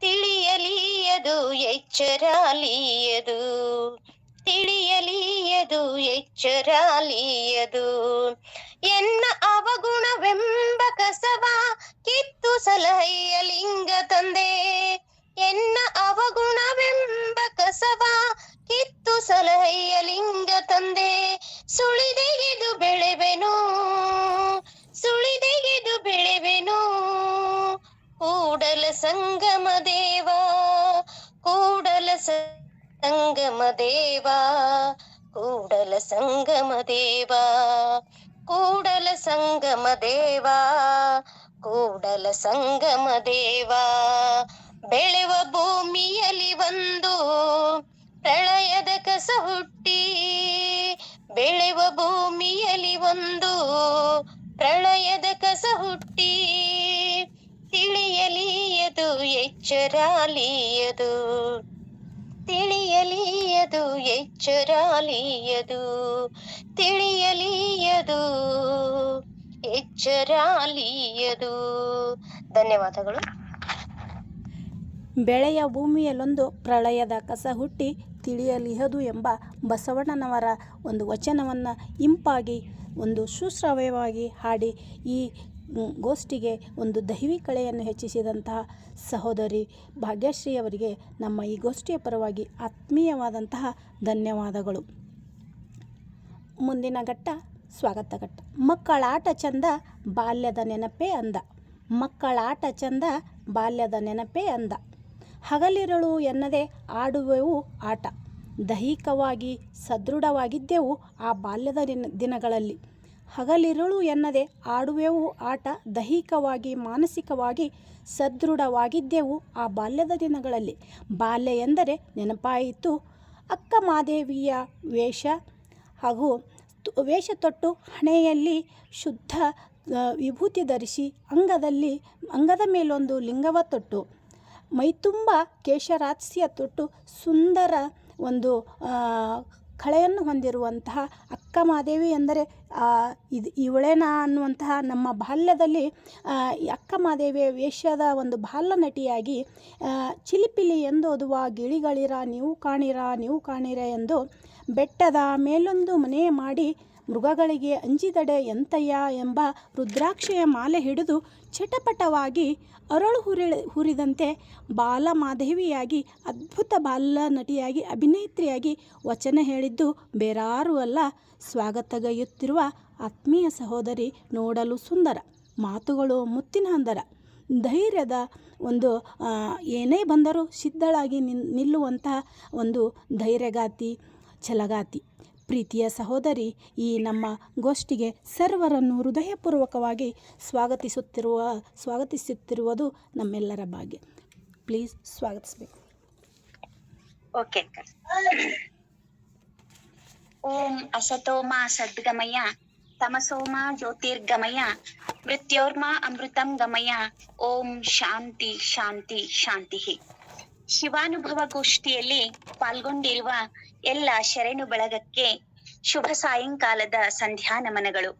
ತಿಳಿಯಲಿಯದು, ಎಚ್ಚರಾಲಿಯದು. ತಿಳಿಯಲಿಯದು, ಎಚ್ಚರಾಲಿಯದು. ಎನ್ನ ಅವಗುಣವೆಂಬ ಕಸವ ಕಿತ್ತು ಸಲಹೆಯ ಲಿಂಗ ತಂದೆ. ಎನ್ನ ಅವಗುಣವೆಂಬ ಕಸವ ಕಿತ್ತು ಸಲಹೆಯ ಲಿಂಗ ತಂದೆ. ಸುಳಿದೆಗೆದು ಬೆಳೆವೆನು ಸುಳಿದೆಗೆದು ಬೆಳೆವೆನು. ಕೂಡಲ ಸಂಗಮ ದೇವಾ, ಕೂಡಲ ಸಂಗಮ ದೇವಾ, ಕೂಡಲ ಸಂಗಮ ದೇವಾ, ಕೂಡಲ ಸಂಗಮ ದೇವಾ, ಕೂಡಲ ಸಂಗಮ ದೇವಾ. ಬೆಳೆವ ಭೂಮಿಯಲ್ಲಿ ಒಂದು ಪ್ರಳಯದ ಕಸ ಹುಟ್ಟಿ, ಬೆಳೆವ ಭೂಮಿಯಲ್ಲಿ ಒಂದು ಪ್ರಳಯದ ಕಸ ಹುಟ್ಟಿ. ತಿಳಿಯಲಿಯದು, ಎಚ್ಚರಾಲಿಯದು. ತಿಳಿಯಲಿಯದು ಎಚ್ಚರಾಲಿಯದು. ತಿಳಿಯಲಿಯದು, ಎಚ್ಚರಾಲಿಯದು. ಧನ್ಯವಾದಗಳು. ಬೆಳೆಯ ಭೂಮಿಯಲ್ಲೊಂದು ಪ್ರಳಯದ ಕಸ ಹುಟ್ಟಿ ತಿಳಿಯಲಿಹದು ಎಂಬ ಬಸವಣ್ಣನವರ ಒಂದು ವಚನವನ್ನು ಇಂಪಾಗಿ, ಒಂದು ಸುಶ್ರಾವ್ಯವಾಗಿ ಹಾಡಿ ಈ ಗೋಷ್ಠಿಗೆ ಒಂದು ದೈವಿ ಕಳೆಯನ್ನು ಹೆಚ್ಚಿಸಿದಂತಹ ಸಹೋದರಿ ಭಾಗ್ಯಶ್ರೀ ಅವರಿಗೆ ನಮ್ಮ ಈ ಗೋಷ್ಠಿಯ ಪರವಾಗಿ ಆತ್ಮೀಯವಾದಂತಹ ಧನ್ಯವಾದಗಳು. ಮುಂದಿನ ಘಟ್ಟ ಸ್ವಾಗತ ಘಟ್ಟ. ಮಕ್ಕಳಾಟ ಚಂದ ಬಾಲ್ಯದ ನೆನಪೇ ಅಂದ. ಮಕ್ಕಳಾಟ ಚಂದ ಬಾಲ್ಯದ ನೆನಪೇ ಅಂದ. ಹಗಲಿರುಳು ಎನ್ನದೆ ಆಡುವೆವು ಆಟ. ದೈಹಿಕವಾಗಿ ಸದೃಢವಾಗಿದ್ದೆವು ಆ ಬಾಲ್ಯದ ದಿನ ದಿನಗಳಲ್ಲಿ. ಹಗಲಿರುಳು ಎನ್ನದೆ ಆಡುವೆವು ಆಟ ದೈಹಿಕವಾಗಿ ಮಾನಸಿಕವಾಗಿ ಸದೃಢವಾಗಿದ್ದೆವು ಆ ಬಾಲ್ಯದ ದಿನಗಳಲ್ಲಿ. ಬಾಲ್ಯ ಎಂದರೆ ನೆನಪಾಯಿತು. ಅಕ್ಕ ಮಾದೇವಿಯ ವೇಷ ಹಾಗೂ ವೇಷ ತೊಟ್ಟು ಹಣೆಯಲ್ಲಿ ಶುದ್ಧ ವಿಭೂತಿ ಧರಿಸಿ ಅಂಗದಲ್ಲಿ, ಅಂಗದ ಮೇಲೊಂದು ಲಿಂಗವ ತೊಟ್ಟು. ಮೈತುಂಬ ಕೇಶರಾತ್ಸ್ಯ ತೊಟ್ಟು ಸುಂದರ ಒಂದು ಕಳೆಯನ್ನು ಹೊಂದಿರುವಂತಹ ಅಕ್ಕ ಮಾದೇವಿ ಎಂದರೆ ಇದು ಇವಳೇನಾ ಅನ್ನುವಂತಹ ನಮ್ಮ ಬಾಲ್ಯದಲ್ಲಿ ಅಕ್ಕ ಮಾದೇವಿಯ ವೇಷದ ಒಂದು ಬಾಲ್ಯ ನಟಿಯಾಗಿ ಚಿಲಿಪಿಲಿ ಎಂದು ಎಂದೋದುವ ಗಿಳಿಗಳಿರ, ನೀವು ಕಾಣಿರ ನೀವು ಕಾಣಿರ ಎಂದು ಬೆಟ್ಟದ ಮೇಲೊಂದು ಮನೆ ಮಾಡಿ ಮೃಗಗಳಿಗೆ ಅಂಜಿದಡೆ ಎಂತಯ್ಯ ಎಂಬ ರುದ್ರಾಕ್ಷೆಯ ಮಾಲೆ ಹಿಡಿದು ಚಟಪಟವಾಗಿ ಅರಳು ಹುರಿ ಹುರಿದಂತೆ ಬಾಲಮಾದೇವಿಯಾಗಿ, ಅದ್ಭುತ ಬಾಲ ನಟಿಯಾಗಿ, ಅಭಿನೇತ್ರಿಯಾಗಿ ವಚನ ಹೇಳಿದ್ದು ಬೇರಾರೂ ಅಲ್ಲ ಸ್ವಾಗತಗೈಯುತ್ತಿರುವ ಆತ್ಮೀಯ ಸಹೋದರಿ ನೋಡಲು ಸುಂದರ, ಮಾತುಗಳು ಮುತ್ತಿನ ಹಂದರ ಧೈರ್ಯದ ಒಂದು ಏನೇ ಬಂದರೂ ಸಿದ್ಧಳಾಗಿ ನಿಲ್ಲುವಂತಹ ಒಂದು ಧೈರ್ಯಗಾತಿ, ಛಲಗಾತಿ. ಪ್ರೀತಿಯ ಸಹೋದರಿ, ಈ ನಮ್ಮ ಗೋಷ್ಠಿಗೆ ಸರ್ವರನ್ನು ಹೃದಯಪೂರ್ವಕವಾಗಿ ಸ್ವಾಗತಿಸುತ್ತಿರುವ, ಸ್ವಾಗತಿಸುತ್ತಿರುವುದು ನಮ್ಮೆಲ್ಲರ ಭಾಗ್ಯ. ಪ್ಲೀಸ್ ಸ್ವಾಗತಿಸಬೇಕು. ಓಕೆ ಓಂ ಅಸತೋಮ ಸದ್ಗಮಯ, ತಮಸೋಮ ಜ್ಯೋತಿರ್ಗಮಯ, ಮೃತ್ಯೋರ್ಮ ಅಮೃತಂ ಗಮಯ, ಓಂ ಶಾಂತಿ ಶಾಂತಿ ಶಾಂತಿ. ಶಿವಾನುಭವ ಗೋಷ್ಠಿಯಲ್ಲಿ ಪಾಲ್ಗೊಂಡಿರುವ ಎಲ್ಲ ಶರಣು ಬಳಗಕ್ಕೆ ಶುಭ ಸಾಯಂಕಾಲದ ಸಂಧ್ಯಾ ನಮನಗಳು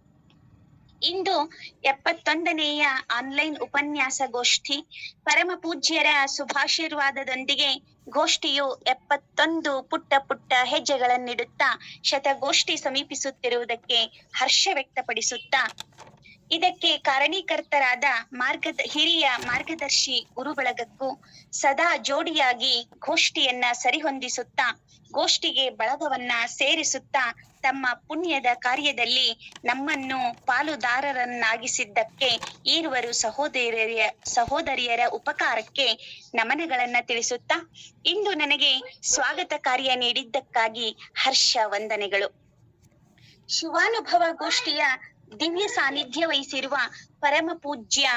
ಇಂದು ಎಪ್ಪತ್ತೊಂದನೆಯ ಆನ್ಲೈನ್ ಉಪನ್ಯಾಸ ಗೋಷ್ಠಿ ಪರಮ ಪೂಜ್ಯರ ಶುಭಾಶೀರ್ವಾದದೊಂದಿಗೆ ಗೋಷ್ಠಿಯು ಎಪ್ಪತ್ತೊಂದು ಪುಟ್ಟ ಪುಟ್ಟ ಹೆಜ್ಜೆಗಳನ್ನಿಡುತ್ತಾ ಶತಗೋಷ್ಠಿ ಸಮೀಪಿಸುತ್ತಿರುವುದಕ್ಕೆ ಹರ್ಷ ವ್ಯಕ್ತಪಡಿಸುತ್ತಾ ಇದಕ್ಕೆ ಕಾರಣೀಕರ್ತರಾದ ಮಾರ್ಗದ ಹಿರಿಯ ಮಾರ್ಗದರ್ಶಿ ಗುರು ಬಳಗಕ್ಕೂ ಸದಾ ಜೋಡಿಯಾಗಿ ಗೋಷ್ಠಿಯನ್ನ ಸರಿಹೊಂದಿಸುತ್ತಾ, ಗೋಷ್ಠಿಗೆ ಬಳಗವನ್ನ ಸೇರಿಸುತ್ತಾ ತಮ್ಮ ಪುಣ್ಯದ ಕಾರ್ಯದಲ್ಲಿ ನಮ್ಮನ್ನು ಪಾಲುದಾರರನ್ನಾಗಿಸಿದ್ದಕ್ಕೆ ಈರುವರು ಸಹೋದರಿಯ, ಸಹೋದರಿಯರ ಉಪಕಾರಕ್ಕೆ ನಮನಗಳನ್ನ ತಿಳಿಸುತ್ತಾ, ಇಂದು ನನಗೆ ಸ್ವಾಗತ ಕಾರ್ಯ ನೀಡಿದ್ದಕ್ಕಾಗಿ ಹರ್ಷ ವಂದನೆಗಳು. ಶಿವಾನುಭವ ಗೋಷ್ಠಿಯ ದಿವ್ಯ ಸಾನ್ನಿಧ್ಯ ವಹಿಸಿರುವ ಪರಮ ಪೂಜ್ಯ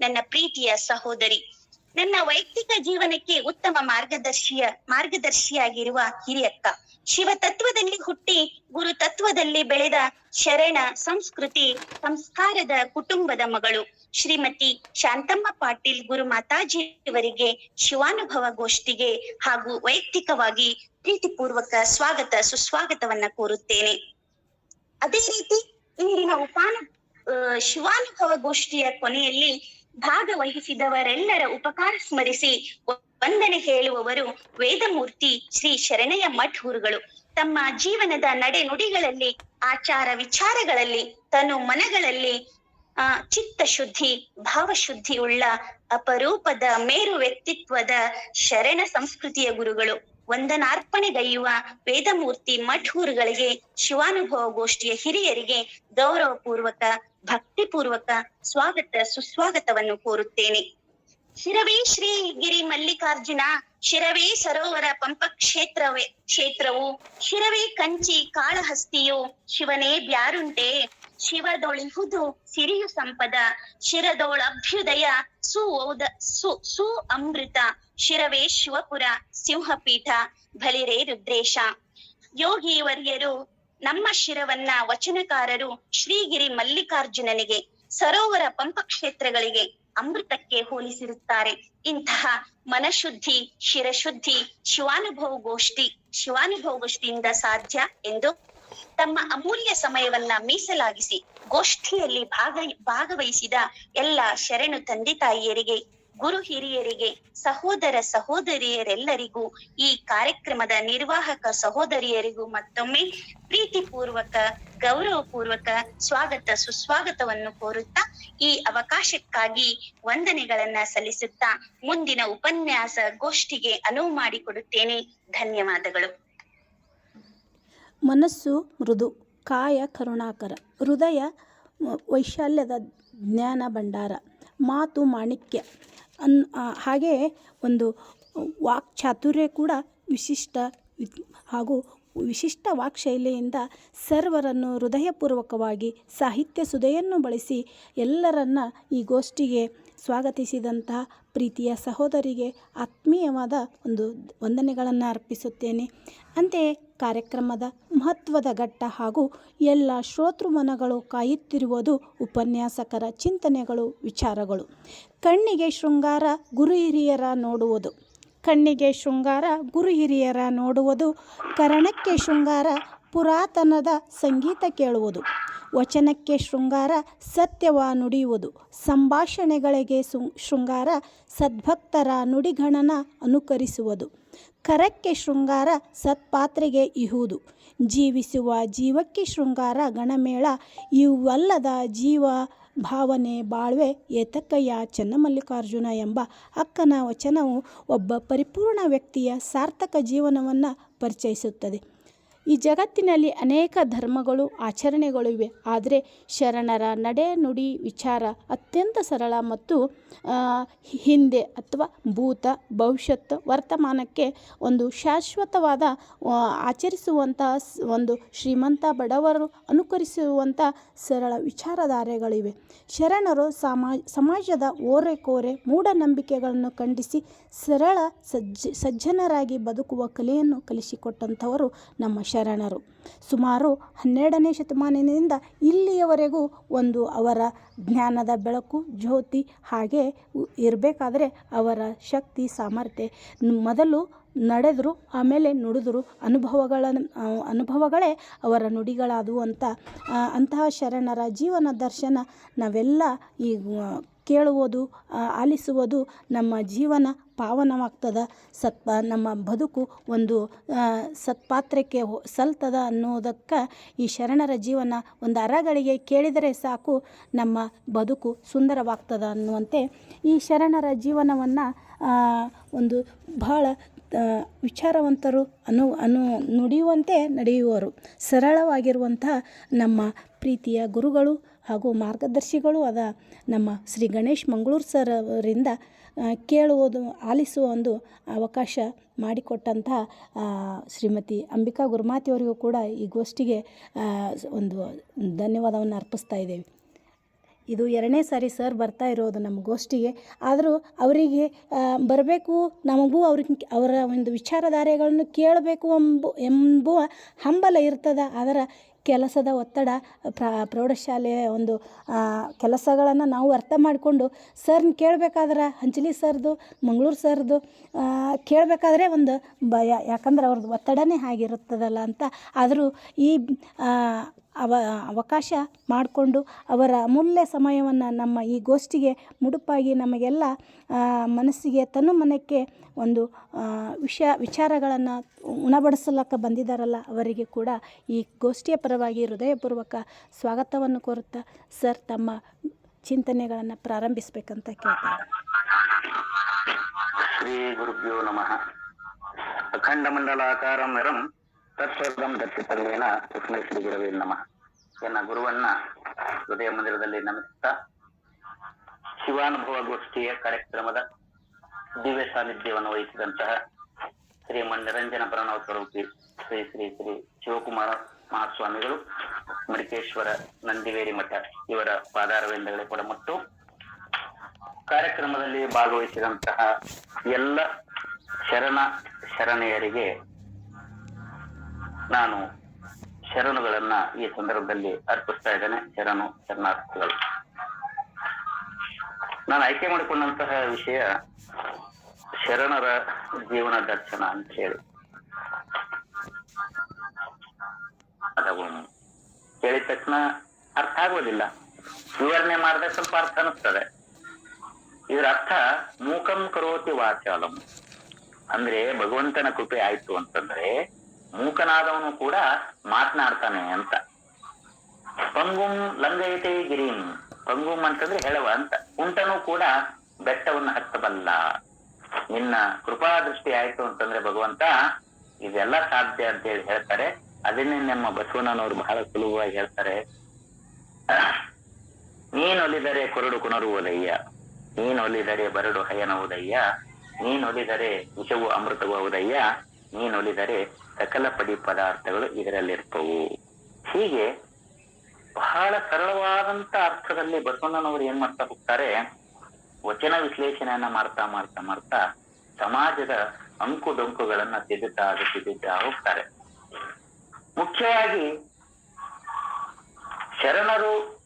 ನನ್ನ ಪ್ರೀತಿಯ ಸಹೋದರಿ. ನನ್ನ ವೈಯಕ್ತಿಕ ಜೀವನಕ್ಕೆ ಉತ್ತಮ ಮಾರ್ಗದರ್ಶಿಯ, ಮಾರ್ಗದರ್ಶಿಯಾಗಿರುವ ಹಿರಿಯಕ್ಕ. ಶಿವ ತತ್ವದಲ್ಲಿ ಹುಟ್ಟಿ, ಗುರು ತತ್ವದಲ್ಲಿ ಬೆಳೆದ ಶರಣ ಸಂಸ್ಕೃತಿ, ಸಂಸ್ಕಾರದ ಕುಟುಂಬದ ಮಗಳು. ಶ್ರೀಮತಿ ಶಾಂತಮ್ಮ ಪಾಟೀಲ್ ಗುರು ಮಾತಾಜಿಯವರಿಗೆ ಶಿವಾನುಭವ ಗೋಷ್ಠಿಗೆ ಹಾಗೂ ವೈಯಕ್ತಿಕವಾಗಿ ಪ್ರೀತಿಪೂರ್ವಕ ಸ್ವಾಗತ, ಸುಸ್ವಾಗತವನ್ನ ಕೋರುತ್ತೇನೆ. ಅದೇ ರೀತಿ ಇಂದಿನ ಉಪಾನು ಶಿವಾನುಭವ ಗೋಷ್ಠಿಯ ಕೊನೆಯಲ್ಲಿ ಭಾಗವಹಿಸಿದವರೆಲ್ಲರ ಉಪಕಾರ ಸ್ಮರಿಸಿ ವಂದನೆ ಹೇಳುವವರು ವೇದಮೂರ್ತಿ ಶ್ರೀ ಶರಣಯ್ಯ ಮಠ್ ಗುರುಗಳು ತಮ್ಮ ಜೀವನದ ನಡೆ ನುಡಿಗಳಲ್ಲಿ ಆಚಾರ ವಿಚಾರಗಳಲ್ಲಿ ತನು ಮನಗಳಲ್ಲಿ ಆ ಚಿತ್ತ ಶುದ್ಧಿ ಭಾವಶುದ್ಧಿ ಉಳ್ಳ ಅಪರೂಪದ ಮೇರು ವ್ಯಕ್ತಿತ್ವದ ಶರಣ ಸಂಸ್ಕೃತಿಯ ಗುರುಗಳು. ವಂದನಾರ್ಪಣೆಗೈಯುವ ವೇದಮೂರ್ತಿ ಮಠೂರುಗಳಿಗೆ ಶಿವಾನುಭವ ಗೋಷ್ಠಿಯ ಹಿರಿಯರಿಗೆ ಗೌರವಪೂರ್ವಕ, ಭಕ್ತಿಪೂರ್ವಕ ಸ್ವಾಗತ, ಸುಸ್ವಾಗತವನ್ನು ಕೋರುತ್ತೇನೆ. ಶಿರವೇ ಶ್ರೀಗಿರಿ ಮಲ್ಲಿಕಾರ್ಜುನ, ಶಿರವೇ ಸರೋವರ ಪಂಪ ಕ್ಷೇತ್ರವೇ ಕ್ಷೇತ್ರವು, ಶಿರವೇ ಕಂಚಿ ಕಾಳಹಸ್ತಿಯು, ಶಿವನೇ ಬ್ಯಾರುಂಟೆ ಶಿವದೊಳಿಹುದು ಸಿರಿಯು ಸಂಪದ ಶಿರದೊಳಭ್ಯುದಯ ಸು ಓದ ಸು ಸು ಅಮೃತ ಶಿರವೇ ಶಿವಪುರ, ಸಿಂಹಪೀಠ, ಬಲಿರೇ ರುದ್ರೇಶ. ಯೋಗಿ ವರ್ಯರು, ನಮ್ಮ ಶಿರವನ್ನ ವಚನಕಾರರು ಶ್ರೀಗಿರಿ ಮಲ್ಲಿಕಾರ್ಜುನನಿಗೆ, ಸರೋವರ ಪಂಪ ಕ್ಷೇತ್ರಗಳಿಗೆ ಅಮೃತಕ್ಕೆ ಹೋಲಿಸಿರುತ್ತಾರೆ. ಇಂತಹ ಮನಶುದ್ಧಿ, ಶಿರಶುದ್ಧಿ ಶಿವಾನುಭವ ಗೋಷ್ಠಿ ಶಿವಾನುಭವ ಗೋಷ್ಠಿಯಿಂದ ಸಾಧ್ಯ ಎಂದು ತಮ್ಮ ಅಮೂಲ್ಯ ಸಮಯವನ್ನ ಮೀಸಲಾಗಿಸಿ ಗೋಷ್ಠಿಯಲ್ಲಿ ಭಾಗ ಭಾಗವಹಿಸಿದ ಎಲ್ಲ ಶರಣು ತಂದೆ ತಾಯಿಯರಿಗೆ, ಗುರು ಹಿರಿಯರಿಗೆ, ಸಹೋದರ ಸಹೋದರಿಯರೆಲ್ಲರಿಗೂ ಈ ಕಾರ್ಯಕ್ರಮದ ನಿರ್ವಾಹಕ ಸಹೋದರಿಯರಿಗೂ ಮತ್ತೊಮ್ಮೆ ಪ್ರೀತಿಪೂರ್ವಕ, ಗೌರವಪೂರ್ವಕ ಸ್ವಾಗತ ಸುಸ್ವಾಗತವನ್ನು ಕೋರುತ್ತಾ ಈ ಅವಕಾಶಕ್ಕಾಗಿ ವಂದನೆಗಳನ್ನ ಸಲ್ಲಿಸುತ್ತಾ ಮುಂದಿನ ಉಪನ್ಯಾಸ ಗೋಷ್ಠಿಗೆ ಅನುವು ಮಾಡಿಕೊಡುತ್ತೇನೆ. ಧನ್ಯವಾದಗಳು. ಮನಸ್ಸು ಮೃದು, ಕಾಯ ಕರುಣಾಕರ, ಹೃದಯ ವೈಶಾಲ್ಯದ ಜ್ಞಾನ ಭಂಡಾರ, ಮಾತು ಮಾಣಿಕ್ಯ. ಅನ್ ಹಾಗೆಯೇ ಹಾಗೆ ಒಂದು ವಾಕ್ ಚಾತುರ್ಯ ಕೂಡ ವಿಶಿಷ್ಟ ಹಾಗೂ ವಿಶಿಷ್ಟ ವಾಕ್ಶೈಲಿಯಿಂದ ಸರ್ವರನ್ನು ಹೃದಯಪೂರ್ವಕವಾಗಿ ಸಾಹಿತ್ಯ ಸುದೆಯನ್ನು ಬಳಸಿ ಎಲ್ಲರನ್ನ ಈ ಗೋಷ್ಠಿಗೆ ಸ್ವಾಗತಿಸಿದಂತಹ ಪ್ರೀತಿಯ ಸಹೋದರಿಗೆ ಆತ್ಮೀಯವಾದ ಒಂದು ವಂದನೆಗಳನ್ನು ಅರ್ಪಿಸುತ್ತೇನೆ. ಅಂತೆಯೇ ಕಾರ್ಯಕ್ರಮದ ಮಹತ್ವದ ಘಟ್ಟ ಹಾಗೂ ಎಲ್ಲ ಶ್ರೋತೃಮನಗಳು ಕಾಯುತ್ತಿರುವುದು ಉಪನ್ಯಾಸಕರ ಚಿಂತನೆಗಳು, ವಿಚಾರಗಳು. ಕಣ್ಣಿಗೆ ಶೃಂಗಾರ ಗುರು ಹಿರಿಯರ ನೋಡುವುದು. ಕಣ್ಣಿಗೆ ಶೃಂಗಾರ ಗುರು ಹಿರಿಯರ ನೋಡುವುದು. ಕರಣಕ್ಕೆ ಶೃಂಗಾರ ಪುರಾತನದ ಸಂಗೀತ ಕೇಳುವುದು. ವಚನಕ್ಕೆ ಶೃಂಗಾರ ಸತ್ಯವ ನುಡಿಯುವುದು. ಸಂಭಾಷಣೆಗಳಿಗೆ ಶೃಂಗಾರ ಸದ್ಭಕ್ತರ ನುಡಿಗಣನ ಅನುಕರಿಸುವುದು. ಕರಕ್ಕೆ ಶೃಂಗಾರ ಸತ್ಪಾತ್ರೆಗೆ ಇಹುದು. ಜೀವಿಸುವ ಜೀವಕ್ಕೆ ಶೃಂಗಾರ ಗಣಮೇಳ ಇವಲ್ಲದ ಜೀವ ಭಾವನೆ ಬಾಳ್ವೆ, ಏತಕ್ಕಯ್ಯ ಚನ್ನಮಲ್ಲಿಕಾರ್ಜುನ ಎಂಬ ಅಕ್ಕನ ವಚನವು ಒಬ್ಬ ಪರಿಪೂರ್ಣ ವ್ಯಕ್ತಿಯ ಸಾರ್ಥಕ ಜೀವನವನ್ನು ಪರಿಚಯಿಸುತ್ತದೆ. ಈ ಜಗತ್ತಿನಲ್ಲಿ ಅನೇಕ ಧರ್ಮಗಳು, ಆಚರಣೆಗಳು ಇವೆ. ಆದರೆ ಶರಣರ ನಡೆ ನುಡಿ ವಿಚಾರ ಅತ್ಯಂತ ಸರಳ ಮತ್ತು ಹಿಂದೆ ಅಥವಾ ಭೂತ, ಭವಿಷ್ಯತ್, ವರ್ತಮಾನಕ್ಕೆ ಒಂದು ಶಾಶ್ವತವಾದ ಆಚರಿಸುವಂಥ ಒಂದು ಶ್ರೀಮಂತ ಬಡವರು ಅನುಕರಿಸುವಂಥ ಸರಳ ವಿಚಾರಧಾರೆಗಳಿವೆ. ಶರಣರು ಸಮಾಜ, ಸಮಾಜದ ಓರೆಕೋರೆ ಮೂಢನಂಬಿಕೆಗಳನ್ನು ಖಂಡಿಸಿ ಸರಳ ಸಜ್ಜ, ಸಜ್ಜನರಾಗಿ ಬದುಕುವ ಕಲೆಯನ್ನು ಕಲಿಸಿಕೊಟ್ಟಂಥವರು ನಮ್ಮ ಶರಣರು. ಸುಮಾರು ಹನ್ನೆರಡನೇ ಶತಮಾನದಿಂದ ಇಲ್ಲಿಯವರೆಗೂ ಒಂದು ಅವರ ಜ್ಞಾನದ ಬೆಳಕು, ಜ್ಯೋತಿ ಹಾಗೆ ಇರಬೇಕಾದ್ರೆ ಅವರ ಶಕ್ತಿ, ಸಾಮರ್ಥ್ಯ ಮೊದಲು ನಡೆದರು, ಆಮೇಲೆ ನುಡಿದ್ರು. ಅನುಭವಗಳ ಅನುಭವಗಳೇ ಅವರ ನುಡಿಗಳಾದವು ಅಂತ ಅಂತಹ ಶರಣರ ಜೀವನ ದರ್ಶನ ನಾವೆಲ್ಲ ಈ ಕೇಳುವುದು ಆಲಿಸುವುದು ನಮ್ಮ ಜೀವನ ಪಾವನವಾಗ್ತದ. ಸತ್ ನಮ್ಮ ಬದುಕು ಒಂದು ಸತ್ಪಾತ್ರಕ್ಕೆ ಹೊ- ಸಲ್ತದ ಅನ್ನೋದಕ್ಕೆ ಈ ಶರಣರ ಜೀವನ ಒಂದು ಅರಗಳಿಗೆ ಕೇಳಿದರೆ ಸಾಕು, ನಮ್ಮ ಬದುಕು ಸುಂದರವಾಗ್ತದ ಅನ್ನುವಂತೆ ಈ ಶರಣರ ಜೀವನವನ್ನು ಒಂದು ಬಹಳ ವಿಚಾರವಂತರು ಅನು ಅನು ನುಡಿಯುವಂತೆ ನಡೆಯುವರು. ಸರಳವಾಗಿರುವಂತಹ ನಮ್ಮ ಪ್ರೀತಿಯ ಗುರುಗಳು ಹಾಗೂ ಮಾರ್ಗದರ್ಶಿಗಳು ಅದ ನಮ್ಮ ಶ್ರೀ ಗಣೇಶ್ ಮಂಗಳೂರು ಸರ್ ಅವರಿಂದ ಕೇಳುವುದು, ಆಲಿಸುವ ಒಂದು ಅವಕಾಶ ಮಾಡಿಕೊಟ್ಟಂತಹ ಶ್ರೀಮತಿ ಅಂಬಿಕಾ ಗುರುಮಾತಿಯವರಿಗೂ ಕೂಡ ಈ ಗೋಷ್ಠಿಗೆ ಒಂದು ಧನ್ಯವಾದವನ್ನು ಅರ್ಪಿಸ್ತಾ ಇದ್ದೇವೆ. ಇದು ಎರಡನೇ ಸಾರಿ ಸರ್ ಬರ್ತಾ ಇರೋದು ನಮ್ಮ ಗೋಷ್ಠಿಗೆ. ಆದರೂ ಅವರಿಗೆ ಬರಬೇಕು ನಮಗೂ ಅವ್ರಿಗೆ ಅವರ ಒಂದು ವಿಚಾರಧಾರೆಗಳನ್ನು ಕೇಳಬೇಕು ಎಂಬು ಎಂಬುವ ಹಂಬಲ ಇರ್ತದೆ. ಅದರ ಕೆಲಸದ ಒತ್ತಡ, ಪ್ರ ಪ್ರೌಢಶಾಲೆಯ ಒಂದು ಕೆಲಸಗಳನ್ನು ನಾವು ಅರ್ಥ ಮಾಡಿಕೊಂಡು ಸರ್ನ ಕೇಳಬೇಕಾದ್ರೆ ಹಂಚಲಿ ಸರ್ದು, ಮಂಗಳೂರು ಸರ್ದು ಕೇಳಬೇಕಾದ್ರೆ ಒಂದು ಭಯ. ಯಾಕಂದ್ರೆ ಅವ್ರದ್ದು ಒತ್ತಡನೇ ಹಾಗಿರುತ್ತದಲ್ಲ ಅಂತ. ಆದರೂ ಈ ಅವ, ಅವಕಾಶ ಮಾಡಿಕೊಂಡು ಅವರ ಅಮೂಲ್ಯ ಸಮಯವನ್ನು ನಮ್ಮ ಈ ಗೋಷ್ಠಿಗೆ ಮುಡುಪಾಗಿ ನಮಗೆಲ್ಲ ಮನಸ್ಸಿಗೆ ತನು ಮನಕ್ಕೆ ಒಂದು ವಿಷಯ ವಿಚಾರಗಳನ್ನು ಉಣಬಡಿಸಲಕ್ಕ ಬಂದಿದ್ದಾರಲ್ಲ ಅವರಿಗೆ ಕೂಡ ಈ ಗೋಷ್ಠಿಯ ಪರವಾಗಿ ಹೃದಯಪೂರ್ವಕ ಸ್ವಾಗತವನ್ನು ಕೋರುತ್ತಾ ಸರ್ ತಮ್ಮ ಚಿಂತನೆಗಳನ್ನು ಪ್ರಾರಂಭಿಸಬೇಕಂತ ಕೇಳ್ತಾರೆ ಶ್ರೀ ಗುರುಭ್ಯೋ ನಮಃ. ಅಖಂಡ ಮಂಡಲಾಕಾರಂ ದರ್ಶಿತಲ್ವೇನ ತಸ್ಮೈ ಶ್ರೀ ಗುರವೇ ನಮಃ. ಎನ್ನ ಗುರುವನ್ನ ಹೃದಯ ಮಂದಿರದಲ್ಲಿ ನಮಿಸ್ತಾ ಶಿವಾನುಭವ ಗೋಷ್ಠಿಯ ಕಾರ್ಯಕ್ರಮದ ದಿವ್ಯ ಸಾನ್ನಿಧ್ಯವನ್ನು ವಹಿಸಿದಂತಹ ಶ್ರೀ ನಿರಂಜನ ಪ್ರಣವ ಸ್ವರೂಪಿ ಶ್ರೀ ಶ್ರೀ ಶ್ರೀ ಶಿವಕುಮಾರ ಮಹಾಸ್ವಾಮಿಗಳು, ಮಡಿಕೇಶ್ವರ ನಂದಿವೇರಿ ಮಠ ಇವರ ಪಾದಾರವೆಂದಗಳೇ ಕೂಡ ಮತ್ತು ಕಾರ್ಯಕ್ರಮದಲ್ಲಿ ಭಾಗವಹಿಸಿದಂತಹ ಎಲ್ಲ ಶರಣ ಶರಣೆಯರಿಗೆ ನಾನು ಶರಣುಗಳನ್ನ ಈ ಸಂದರ್ಭದಲ್ಲಿ ಅರ್ಪಿಸ್ತಾ ಇದ್ದೇನೆ. ಶರಣು ಶರಣಾರ್ಥಿಗಳು. ನಾನು ಆಯ್ಕೆ ಮಾಡಿಕೊಂಡಂತಹ ವಿಷಯ ಶರಣರ ಜೀವನ ದರ್ಶನ ಅಂತ ಹೇಳಿ. ಕೇಳಿದ ತಕ್ಷಣ ಅರ್ಥ ಆಗೋದಿಲ್ಲ. ವಿವರಣೆ ಮಾಡಿದ್ರೆ ಸ್ವಲ್ಪ ಅರ್ಥ ಅನಿಸ್ತದೆ ಇದರ ಅರ್ಥ ಮೂಕಂ ಕರೋತಿ ವಾಚಾಲಂ. ಅಂದ್ರೆ ಭಗವಂತನ ಕೃಪೆ ಆಯ್ತು ಅಂತಂದ್ರೆ ಮೂಕನಾದವನು ಕೂಡ ಮಾತನಾಡ್ತಾನೆ ಅಂತ. ಪಂಗುಂ ಲಂಗಯತೆ ಗಿರಿಂ. ಪಂಗುಂ ಅಂತಂದ್ರೆ ಹೇಳವ ಅಂತ. ಕುಂಟನು ಕೂಡ ಬೆಟ್ಟವನ್ನು ಹತ್ತಬಲ್ಲ. ನಿನ್ನ ಕೃಪಾ ದೃಷ್ಟಿ ಆಯ್ತು ಅಂತಂದ್ರೆ ಭಗವಂತ ಇದೆಲ್ಲ ಸಾಧ್ಯ ಅಂತ ಹೇಳಿ ಹೇಳ್ತಾರೆ. ಅದನ್ನೇ ನಮ್ಮ ಬಸವಣ್ಣನವರು ಬಹಳ ಸುಲಭವಾಗಿ ಹೇಳ್ತಾರೆ. ನೀನೊಲಿದರೆ ಕೊರಡು ಕುಣರುವುದಯ್ಯ ನೀನೊಲಿದರೆ ಬರಡು ಹಯನವುದಯ್ಯ ನೀನೊಲಿದರೆ ವಿಷವು ಅಮೃತವಾವುದಯ್ಯ. ನೀನೊಲಿದರೆ ಸಕಲ ಪಡಿ ಪದಾರ್ಥಗಳು ಇದರಲ್ಲಿರ್ತವು. ಹೀಗೆ ಬಹಳ ಸರಳವಾದಂತ ಅರ್ಥದಲ್ಲಿ ಬಸವಣ್ಣನವರು ಏನ್ ಮಾಡ್ತಾ ಹೋಗ್ತಾರೆ? ವಚನ ವಿಶ್ಲೇಷಣೆಯನ್ನ ಮಾಡ್ತಾ ಮಾಡ್ತಾ ಮಾಡ್ತಾ ಸಮಾಜದ ಅಂಕು ಡೊಂಕುಗಳನ್ನ ತಿದ್ದುತ್ತಾ ತಿದ್ದುತ್ತಾ ಹೋಗ್ತಾರೆ. ಮುಖ್ಯವಾಗಿ ಶರಣರು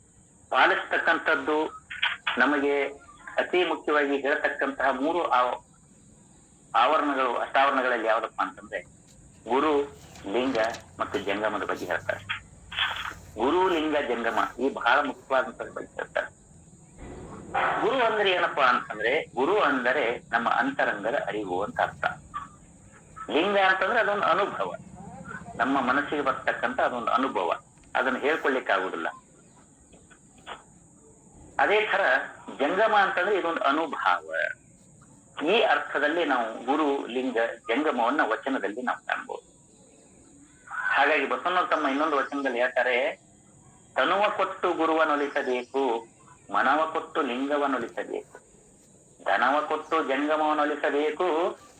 ಪಾಲಿಸ್ತಕ್ಕಂಥದ್ದು ನಮಗೆ ಅತಿ ಮುಖ್ಯವಾಗಿ ಹೇಳ್ತಕ್ಕಂತಹ ಮೂರು ಆವ- ಆವರಣಗಳು, ಅಷ್ಟಾವರಣಗಳಲ್ಲಿ ಯಾವ್ದಪ್ಪ ಅಂತಂದ್ರೆ ಗುರು, ಲಿಂಗ ಮತ್ತು ಜಂಗಮದ ಬಗ್ಗೆ ಹೇಳ್ತಾರೆ. ಗುರು, ಲಿಂಗ, ಜಂಗಮ ಈ ಬಹಳ ಮುಖ್ಯವಾದಂತ ಬಗ್ಗೆ ಹೇಳ್ತಾರೆ. ಗುರು ಅಂದ್ರೆ ಏನಪ್ಪಾ ಅಂತಂದ್ರೆ, ಗುರು ಅಂದರೆ ನಮ್ಮ ಅಂತರಂಗದ ಅರಿವು ಅಂತ ಅರ್ಥ. ಲಿಂಗ ಅಂತಂದ್ರೆ ಅದೊಂದು ಅನುಭವ. ನಮ್ಮ ಮನಸ್ಸಿಗೆ ಬರ್ತಕ್ಕಂತ ಅದೊಂದು ಅನುಭವ. ಅದನ್ನು ಹೇಳ್ಕೊಳ್ಲಿಕ್ಕೆ ಆಗುದಿಲ್ಲ. ಅದೇ ತರ ಜಂಗಮ ಅಂತಂದ್ರೆ ಇದೊಂದು ಅನುಭವ. ಈ ಅರ್ಥದಲ್ಲಿ ನಾವು ಗುರು, ಲಿಂಗ, ಜಂಗಮವನ್ನ ವಚನದಲ್ಲಿ ನಾವು ಕಾಣ್ಬೋದು. ಹಾಗಾಗಿ ಬಸವಣ್ಣ ತಮ್ಮ ಇನ್ನೊಂದು ವಚನದಲ್ಲಿ ಹೇಳ್ತಾರೆ, ತನುವ ಕೊಟ್ಟು ಗುರುವನೊಲಿಸಬೇಕು ಮನವ ಕೊಟ್ಟು ಲಿಂಗವನ್ನೊಲಿಸಬೇಕು ಧನವ ಕೊಟ್ಟು ಜಂಗಮವನ್ನೊಲಿಸಬೇಕು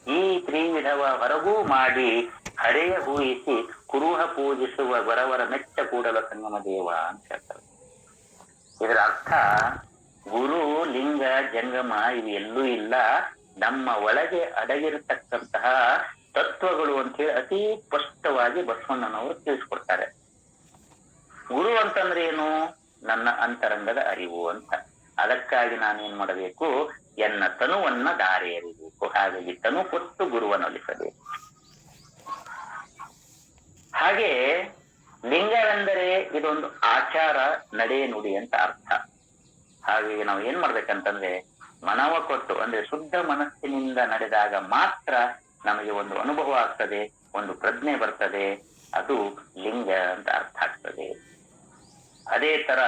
ಈ ತ್ರಿವಿಧವ ಹೊರಗೂ ಮಾಡಿ ಹರೆಯ ಹೂಯಿಸಿ ಕುರುಹ ಪೂಜಿಸುವ ಬರವರ ಮೆಚ್ಚ ಕೂಡಲ ಸಂಗಮ ದೇವ ಅಂತ ಹೇಳ್ತಾರೆ. ಇದರ ಅರ್ಥ ಗುರು, ಲಿಂಗ, ಜಂಗಮ ಇವು ಎಲ್ಲೂ ಇಲ್ಲ. ನಮ್ಮ ಒಳಗೆ ಅಡಗಿರತಕ್ಕಂತಹ ತತ್ವಗಳು ಅಂತ ಹೇಳಿ ಅತಿ ಸ್ಪಷ್ಟವಾಗಿ ಬಸವಣ್ಣನವರು ತಿಳಿಸ್ಕೊಡ್ತಾರೆ. ಗುರು ಅಂತಂದ್ರೆ ಏನು? ನನ್ನ ಅಂತರಂಗದ ಅರಿವು ಅಂತ. ಅದಕ್ಕಾಗಿ ನಾನು ಏನ್ ಮಾಡಬೇಕು? ಎನ್ನ ತನುವನ್ನ ದಾರಿ ಎರಿಬೇಕು ಹಾಗಾಗಿ ತನು ಕೊಟ್ಟು ಗುರುವನ್ನೊಲಿಸಬೇಕು ಹಾಗೆ ಲಿಂಗವೆಂದರೆ ಇದೊಂದು ಆಚಾರ ನಡೆ ನುಡಿ ಅಂತ ಅರ್ಥ. ಹಾಗಾಗಿ ನಾವು ಏನ್ ಮಾಡ್ಬೇಕಂತಂದ್ರೆ ಮನವ ಕೊಟ್ಟು, ಅಂದ್ರೆ ಶುದ್ಧ ಮನಸ್ಸಿನಿಂದ ನಡೆದಾಗ ಮಾತ್ರ ನಮಗೆ ಒಂದು ಅನುಭವ ಆಗ್ತದೆ, ಒಂದು ಪ್ರಜ್ಞೆ ಬರ್ತದೆ, ಅದು ಲಿಂಗ ಅಂತ ಅರ್ಥ ಆಗ್ತದೆ. ಅದೇ ತರ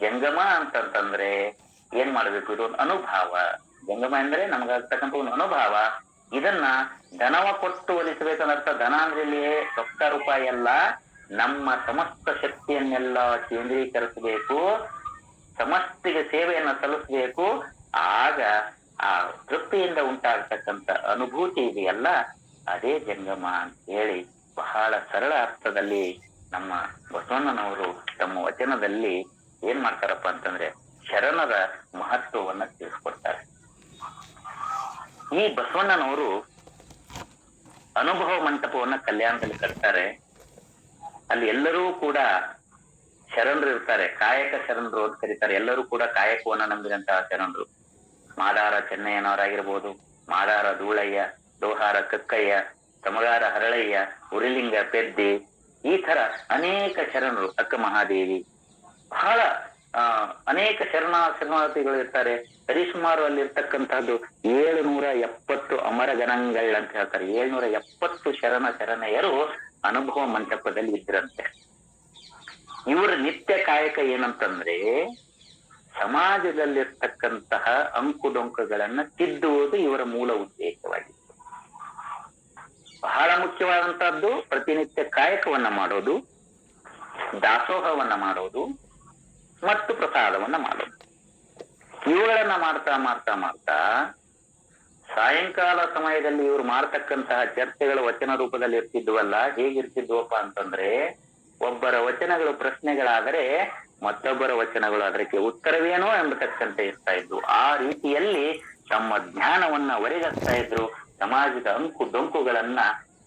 ಜಂಗಮ ಅಂತಂತಂದ್ರೆ ಏನ್ ಮಾಡ್ಬೇಕು? ಇದು ಒಂದು ಅನುಭವ. ಜಂಗಮ ಅಂದ್ರೆ ನಮ್ಗಾಗ್ತಕ್ಕಂಥ ಒಂದು ಅನುಭವ. ಇದನ್ನ ಧನವ ಕೊಟ್ಟು ಒಲಿಸಬೇಕಂದ ಅರ್ಥ. ಧನ ಅಂದ್ರೆ ಇಲ್ಲಿ ರೊಕ್ಕ, ರೂಪಾಯಿ ಅಲ್ಲ. ನಮ್ಮ ಸಮಸ್ತ ಶಕ್ತಿಯನ್ನೆಲ್ಲ ಕೇಂದ್ರೀಕರಿಸಬೇಕು. ಸಮಸ್ತಿಗೆ ಸೇವೆಯನ್ನ ಸಲ್ಲಿಸಬೇಕು. ಆಗ ಆ ತೃಪ್ತಿಯಿಂದ ಉಂಟಾಗತಕ್ಕಂತ ಅನುಭೂತಿ ಇದೆಯಲ್ಲ, ಅದೇ ಜಂಗಮ ಅಂತ ಹೇಳಿ ಬಹಳ ಸರಳ ಅರ್ಥದಲ್ಲಿ ನಮ್ಮ ಬಸವಣ್ಣನವರು ತಮ್ಮ ವಚನದಲ್ಲಿ ಏನ್ ಮಾಡ್ತಾರಪ್ಪ ಅಂತಂದ್ರೆ ಶರಣರ ಮಹತ್ವವನ್ನ ತಿಳಿಸ್ಕೊಡ್ತಾರೆ. ಈ ಬಸವಣ್ಣನವರು ಅನುಭವ ಮಂಟಪವನ್ನ ಕಲ್ಯಾಣದಲ್ಲಿ ಕಟ್ತಾರೆ. ಅಲ್ಲಿ ಎಲ್ಲರೂ ಕೂಡ ಶರಣರು ಇರ್ತಾರೆ, ಕಾಯಕ ಶರಣರು ಅಂತ ಕರೀತಾರೆ. ಎಲ್ಲರೂ ಕೂಡ ಕಾಯಕವನ್ನ ನಂಬಿದಂತಹ ಶರಣರು. ಮಾದಾರ ಚೆನ್ನಯ್ಯನವರಾಗಿರ್ಬೋದು, ಮಾದಾರ ಧೂಳಯ್ಯ, ದೋಹಾರ ಕಕ್ಕಯ್ಯ, ತಮಗಾರ ಹರಳಯ್ಯ, ಉರಿಲಿಂಗ ಪೆದ್ದೆ, ಈ ತರ ಅನೇಕ ಶರಣರು ಅಕ್ಕ ಮಹಾದೇವಿ. ಬಹಳ ಅನೇಕ ಶರಣ ಶರಣಾರ್ಥಿಗಳು ಇರ್ತಾರೆ. ಸರಿಸುಮಾರು ಅಲ್ಲಿರ್ತಕ್ಕಂತಹದ್ದು ಏಳುನೂರ ಎಪ್ಪತ್ತು ಅಮರ ಗಣಂಗಳ್ ಅಂತ ಹೇಳ್ತಾರೆ. ಏಳ್ನೂರ ಎಪ್ಪತ್ತು ಶರಣ ಶರಣೆಯರು ಅನುಭವ ಮಂಟಪದಲ್ಲಿ ಇದ್ರಂತೆ. ಇವರ ನಿತ್ಯ ಕಾಯಕ ಏನಂತಂದ್ರೆ ಸಮಾಜದಲ್ಲಿರ್ತಕ್ಕಂತಹ ಅಂಕುಡೊಂಕುಗಳನ್ನ ತಿದ್ದುವುದು ಇವರ ಮೂಲ ಉದ್ದೇಶವಾಗಿತ್ತು. ಬಹಳ ಮುಖ್ಯವಾದಂತಹದ್ದು ಪ್ರತಿನಿತ್ಯ ಕಾಯಕವನ್ನ ಮಾಡೋದು, ದಾಸೋಹವನ್ನ ಮಾಡೋದು, ಮತ್ತು ಪ್ರಸಾದವನ್ನ ಮಾಡೋದು. ಇವುಗಳನ್ನ ಮಾಡ್ತಾ ಮಾಡ್ತಾ ಮಾಡ್ತಾ ಸಾಯಂಕಾಲ ಸಮಯದಲ್ಲಿ ಇವರು ಮಾಡ್ತಕ್ಕಂತಹ ಚರ್ಚೆಗಳು ವಚನ ರೂಪದಲ್ಲಿ ಇರ್ತಿದ್ವಲ್ಲ, ಹೇಗಿರ್ತಿದ್ವಪ್ಪ ಅಂತಂದ್ರೆ, ಒಬ್ಬರ ವಚನಗಳು ಪ್ರಶ್ನೆಗಳಾದರೆ ಮತ್ತೊಬ್ಬರ ವಚನಗಳು ಅದಕ್ಕೆ ಉತ್ತರವೇನೋ ಎಂಬತಕ್ಕಂತೆ ಇರ್ತಾ ಇದ್ವು. ಆ ರೀತಿಯಲ್ಲಿ ತಮ್ಮ ಜ್ಞಾನವನ್ನ ಒರೆಗಸ್ತಾ ಇದ್ರು. ಸಮಾಜದ ಅಂಕು ಡೊಂಕುಗಳನ್ನ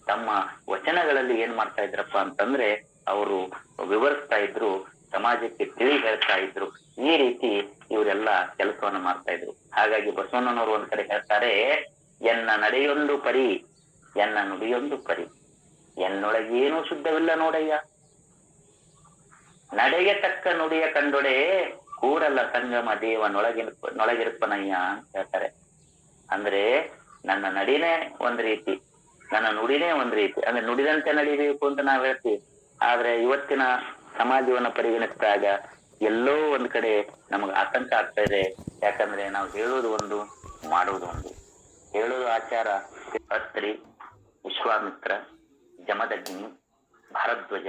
ತಮ್ಮ ವಚನಗಳಲ್ಲಿ ಏನ್ ಮಾಡ್ತಾ ಇದ್ರಪ್ಪ ಅಂತಂದ್ರೆ ಅವರು ವಿವರಿಸ್ತಾ ಇದ್ರು, ಸಮಾಜಕ್ಕೆ ತಿಳಿ ಹೇಳ್ತಾ ಇದ್ರು. ಈ ರೀತಿ ಇವರೆಲ್ಲ ಕೆಲಸವನ್ನ ಮಾಡ್ತಾ ಇದ್ರು. ಹಾಗಾಗಿ ಬಸವಣ್ಣನವರು ಒಂದ್ ಕಡೆ ಹೇಳ್ತಾರೆ, ಎನ್ನ ನಡೆಯೊಂದು ಪರಿ, ಎನ್ನ ನುಡಿಯೊಂದು ಪರಿ. ಎನ್ನೊಳಗೇನೂ ಶುದ್ಧವಿಲ್ಲ ನೋಡಯ್ಯ. ನಡೆಯ ತಕ್ಕ ನುಡಿಯ ಕಂಡೊಡೆ ಕೂಡಲ್ಲ ಸಂಗಮ ದೇವನೊಳಗಿರ್ಪ ನೊಳಗಿರ್ಪನಯ್ಯ ಅಂತ ಹೇಳ್ತಾರೆ. ಅಂದ್ರೆ ನನ್ನ ನಡಿನೇ ಒಂದ್ ರೀತಿ, ನನ್ನ ನುಡಿನೇ ಒಂದ್ ರೀತಿ. ಅಂದ್ರೆ ನುಡಿದಂತೆ ನಡಿಬೇಕು ಅಂತ ನಾವ್ ಹೇಳ್ತೀವಿ. ಆದ್ರೆ ಇವತ್ತಿನ ಸಮಾಜವನ್ನ ಪರಿಗಣಿಸಿದಾಗ ಎಲ್ಲೋ ಒಂದ್ ಕಡೆ ನಮಗ್ ಆತಂಕ ಆಗ್ತಾ ಇದೆ. ಯಾಕಂದ್ರೆ ನಾವು ಹೇಳೋದು ಒಂದು ಮಾಡೋದು ಒಂದು. ಹೇಳೋದು ಆಚಾರ ಅತ್ರಿ ವಿಶ್ವಾಮಿತ್ರ, ಜಮದಗ್ನಿ, ಭಾರದ್ವಜ,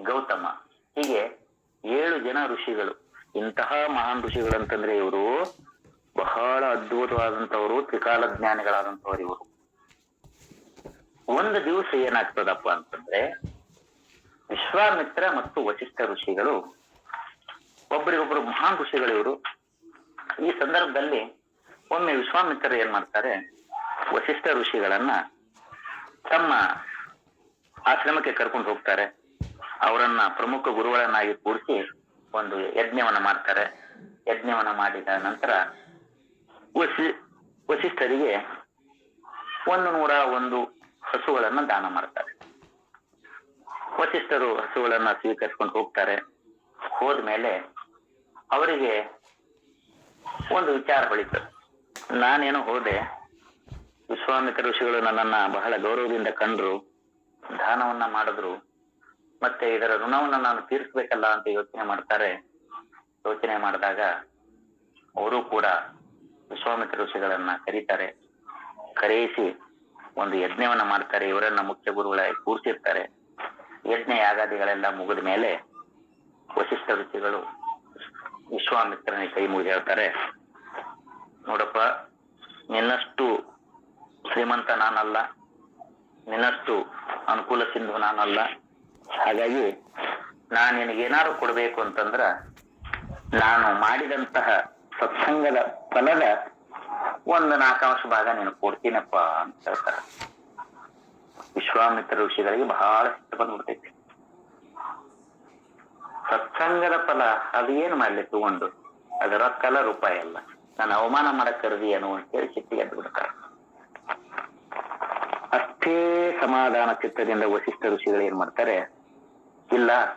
ಗೌತಮ. ಹೀಗೆ ಏಳು ಜನ ಋಷಿಗಳು. ಇಂತಹ ಮಹಾನ್ ಋಷಿಗಳಂತಂದ್ರೆ ಇವರು ಬಹಳ ಅದ್ಭುತವಾದಂತವರು ತ್ರಿಕಾಲ ಜ್ಞಾನಿಗಳಾದಂತವ್ರು ಇವರು. ಒಂದು ದಿವಸ ಏನಾಗ್ತದಪ್ಪ ಅಂತಂದ್ರೆ ವಿಶ್ವಾಮಿತ್ರ ಮತ್ತು ವಶಿಷ್ಠ ಋಷಿಗಳು ಒಬ್ಬರಿಗೊಬ್ಬರು ಮಹಾನ್ ಋಷಿಗಳು ಇವರು. ಈ ಸಂದರ್ಭದಲ್ಲಿ ಒಮ್ಮೆ ವಿಶ್ವಾಮಿತ್ರ ಏನ್ ಮಾಡ್ತಾರೆ ವಶಿಷ್ಠ ಋಷಿಗಳನ್ನ ತಮ್ಮ ಆಶ್ರಮಕ್ಕೆ ಕರ್ಕೊಂಡು ಹೋಗ್ತಾರೆ. ಅವರನ್ನ ಪ್ರಮುಖ ಗುರುಗಳನ್ನಾಗಿ ಕೂರಿಸಿ ಒಂದು ಯಜ್ಞವನ್ನ ಮಾಡ್ತಾರೆ. ಯಜ್ಞವನ್ನ ಮಾಡಿದ ನಂತರ ವಸಿ, ವಸಿಷ್ಠರಿಗೆ ಒಂದು ನೂರ ಒಂದು ಹಸುಗಳನ್ನ ದಾನ ಮಾಡ್ತಾರೆ. ವಸಿಷ್ಠರು ಹಸುಗಳನ್ನ ಸ್ವೀಕರಿಸ್ಕೊಂಡು ಹೋಗ್ತಾರೆ. ಹೋದ್ಮೇಲೆ ಅವರಿಗೆ ಒಂದು ವಿಚಾರ ಹೊಳಿತು ನಾನೇನೋ ಹೋದೆ. ವಿಶ್ವಾಮಿತ್ರ ಋಷಿಗಳು ನನ್ನನ್ನ ಬಹಳ ಗೌರವದಿಂದ ಕಂಡ್ರು. ದಾನವನ್ನ ಮಾಡಿದ್ರು. ಮತ್ತೆ ಇದರ ಋಣವನ್ನ ನಾನು ತೀರಿಸಬೇಕಲ್ಲ ಅಂತ ಯೋಚನೆ ಮಾಡ್ತಾರೆ. ಯೋಚನೆ ಮಾಡಿದಾಗ ಅವರು ಕೂಡ ವಿಶ್ವಾಮಿತ್ರ ಋಷಿಗಳನ್ನ ಕರೀತಾರೆ. ಕರೆಯಿಸಿ ಒಂದು ಯಜ್ಞವನ್ನ ಮಾಡ್ತಾರೆ. ಇವರನ್ನ ಮುಖ್ಯ ಗುರುಗಳಾಗಿ ಕೂರಿಸಿರ್ತಾರೆ. ಯಜ್ಞ ಯಾಗಾದಿಗಳೆಲ್ಲ ಮುಗಿದ ಮೇಲೆ ವಶಿಷ್ಠ ಋಷಿಗಳು ವಿಶ್ವಾಮಿತ್ರನ ಕೈ ಮುಗಿದು ಹೇಳ್ತಾರೆ, ನೋಡಪ್ಪ, ನಿನ್ನಷ್ಟು ಶ್ರೀಮಂತ ನಾನಲ್ಲ, ನಿನ್ನಷ್ಟು ಅನುಕೂಲ ಸಿಂಧು ನಾನಲ್ಲ ಹಾಗಾಗಿ ನಾನು ನಿನಗೇನಾದ್ರು ಕೊಡಬೇಕು ಅಂತಂದ್ರ ನಾನು ಮಾಡಿದಂತಹ ಸತ್ಸಂಗದ ಫಲದ ಒಂದು ನಾಲ್ಕಾಂಶ ಭಾಗ ನೀನು ಕೊಡ್ತೀನಪ್ಪ ಅಂತ ಹೇಳ್ತಾರ. ವಿಶ್ವಾಮಿತ್ರ ಋಷಿಗಳಿಗೆ ಬಹಳ ಸಿಟ್ಟು ಬಂದ್ಬಿಡ್ತೈತಿ. ಸತ್ಸಂಗದ ಫಲ ಅದು ಏನ್ ಮಾಡ್ಲಿ ತಗೊಂಡು? ಅದು ರೊಕ್ಕಲ್ಲ ರೂಪಾಯಿ ಅಲ್ಲ. ನಾನು ಅವಮಾನ ಮಾಡಕ್ ಕರ್ದಿ ಅಂತೇಳಿ ಸಿಟ್ಟಿಗೆ ಎದ್ದು ಬಿಡ್ತಾರೆ. ಅಷ್ಟೇ ಸಮಾಧಾನ ಚಿತ್ತದಿಂದ ವಶಿಷ್ಠ ಋಷಿಗಳು ಏನ್ ಮಾಡ್ತಾರೆ? ಇಲ್ಲ.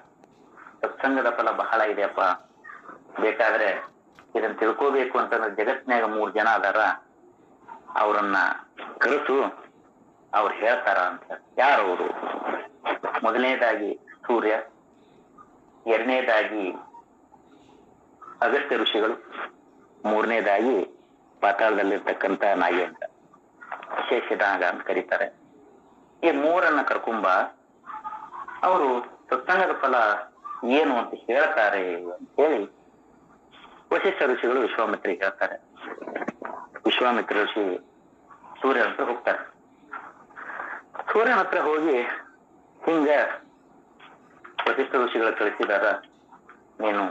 ಸತ್ಸಂಗದ ಫಲ ಬಹಳ ಇದೆಯಪ್ಪ. ಬೇಕಾದ್ರೆ ಇದನ್ನ ತಿಳ್ಕೋಬೇಕು ಅಂತಂದ್ರೆ ಜಗತ್ನಾಗ ಮೂರ್ ಜನ ಅದಾರ. ಅವರನ್ನ ಕರೆಸು, ಅವ್ರು ಹೇಳ್ತಾರ ಅಂತ. ಯಾರವರು ಮೊದಲನೇದಾಗಿ ಸೂರ್ಯ, ಎರಡನೇದಾಗಿ ಅಗಸ್ತ್ಯ ಋಷಿಗಳು, ಮೂರನೇದಾಗಿ ಪಾತಾಳದಲ್ಲಿರ್ತಕ್ಕಂತ ನಾಗೇಂದ್ರ ಶೇಷನಾಗ ಅಂತ ಕರೀತಾರೆ. ಈ ಮೂರನ್ನ ಕರ್ಕೊಂಬ, ಅವರು ಸತ್ಸಂಗದ ಫಲ ಏನು ಅಂತ ಹೇಳ್ತಾರೆ ಅಂತ ಹೇಳಿ ವಶಿಷ್ಠ ಋಷಿಗಳು ವಿಶ್ವಾಮಿತ್ರಿ ಹೇಳ್ತಾರೆ. ವಿಶ್ವಾಮಿತ್ರ ಋಷಿ ಸೂರ್ಯನ ಹತ್ರ ಹೋಗ್ತಾರೆ. ಸೂರ್ಯನ ಹತ್ರ ಹೋಗಿ ಹಿಂಗ ವಶಿಷ್ಠ ಋಷಿಗಳ ಕಳಿಸಿದಾರ ನೀನು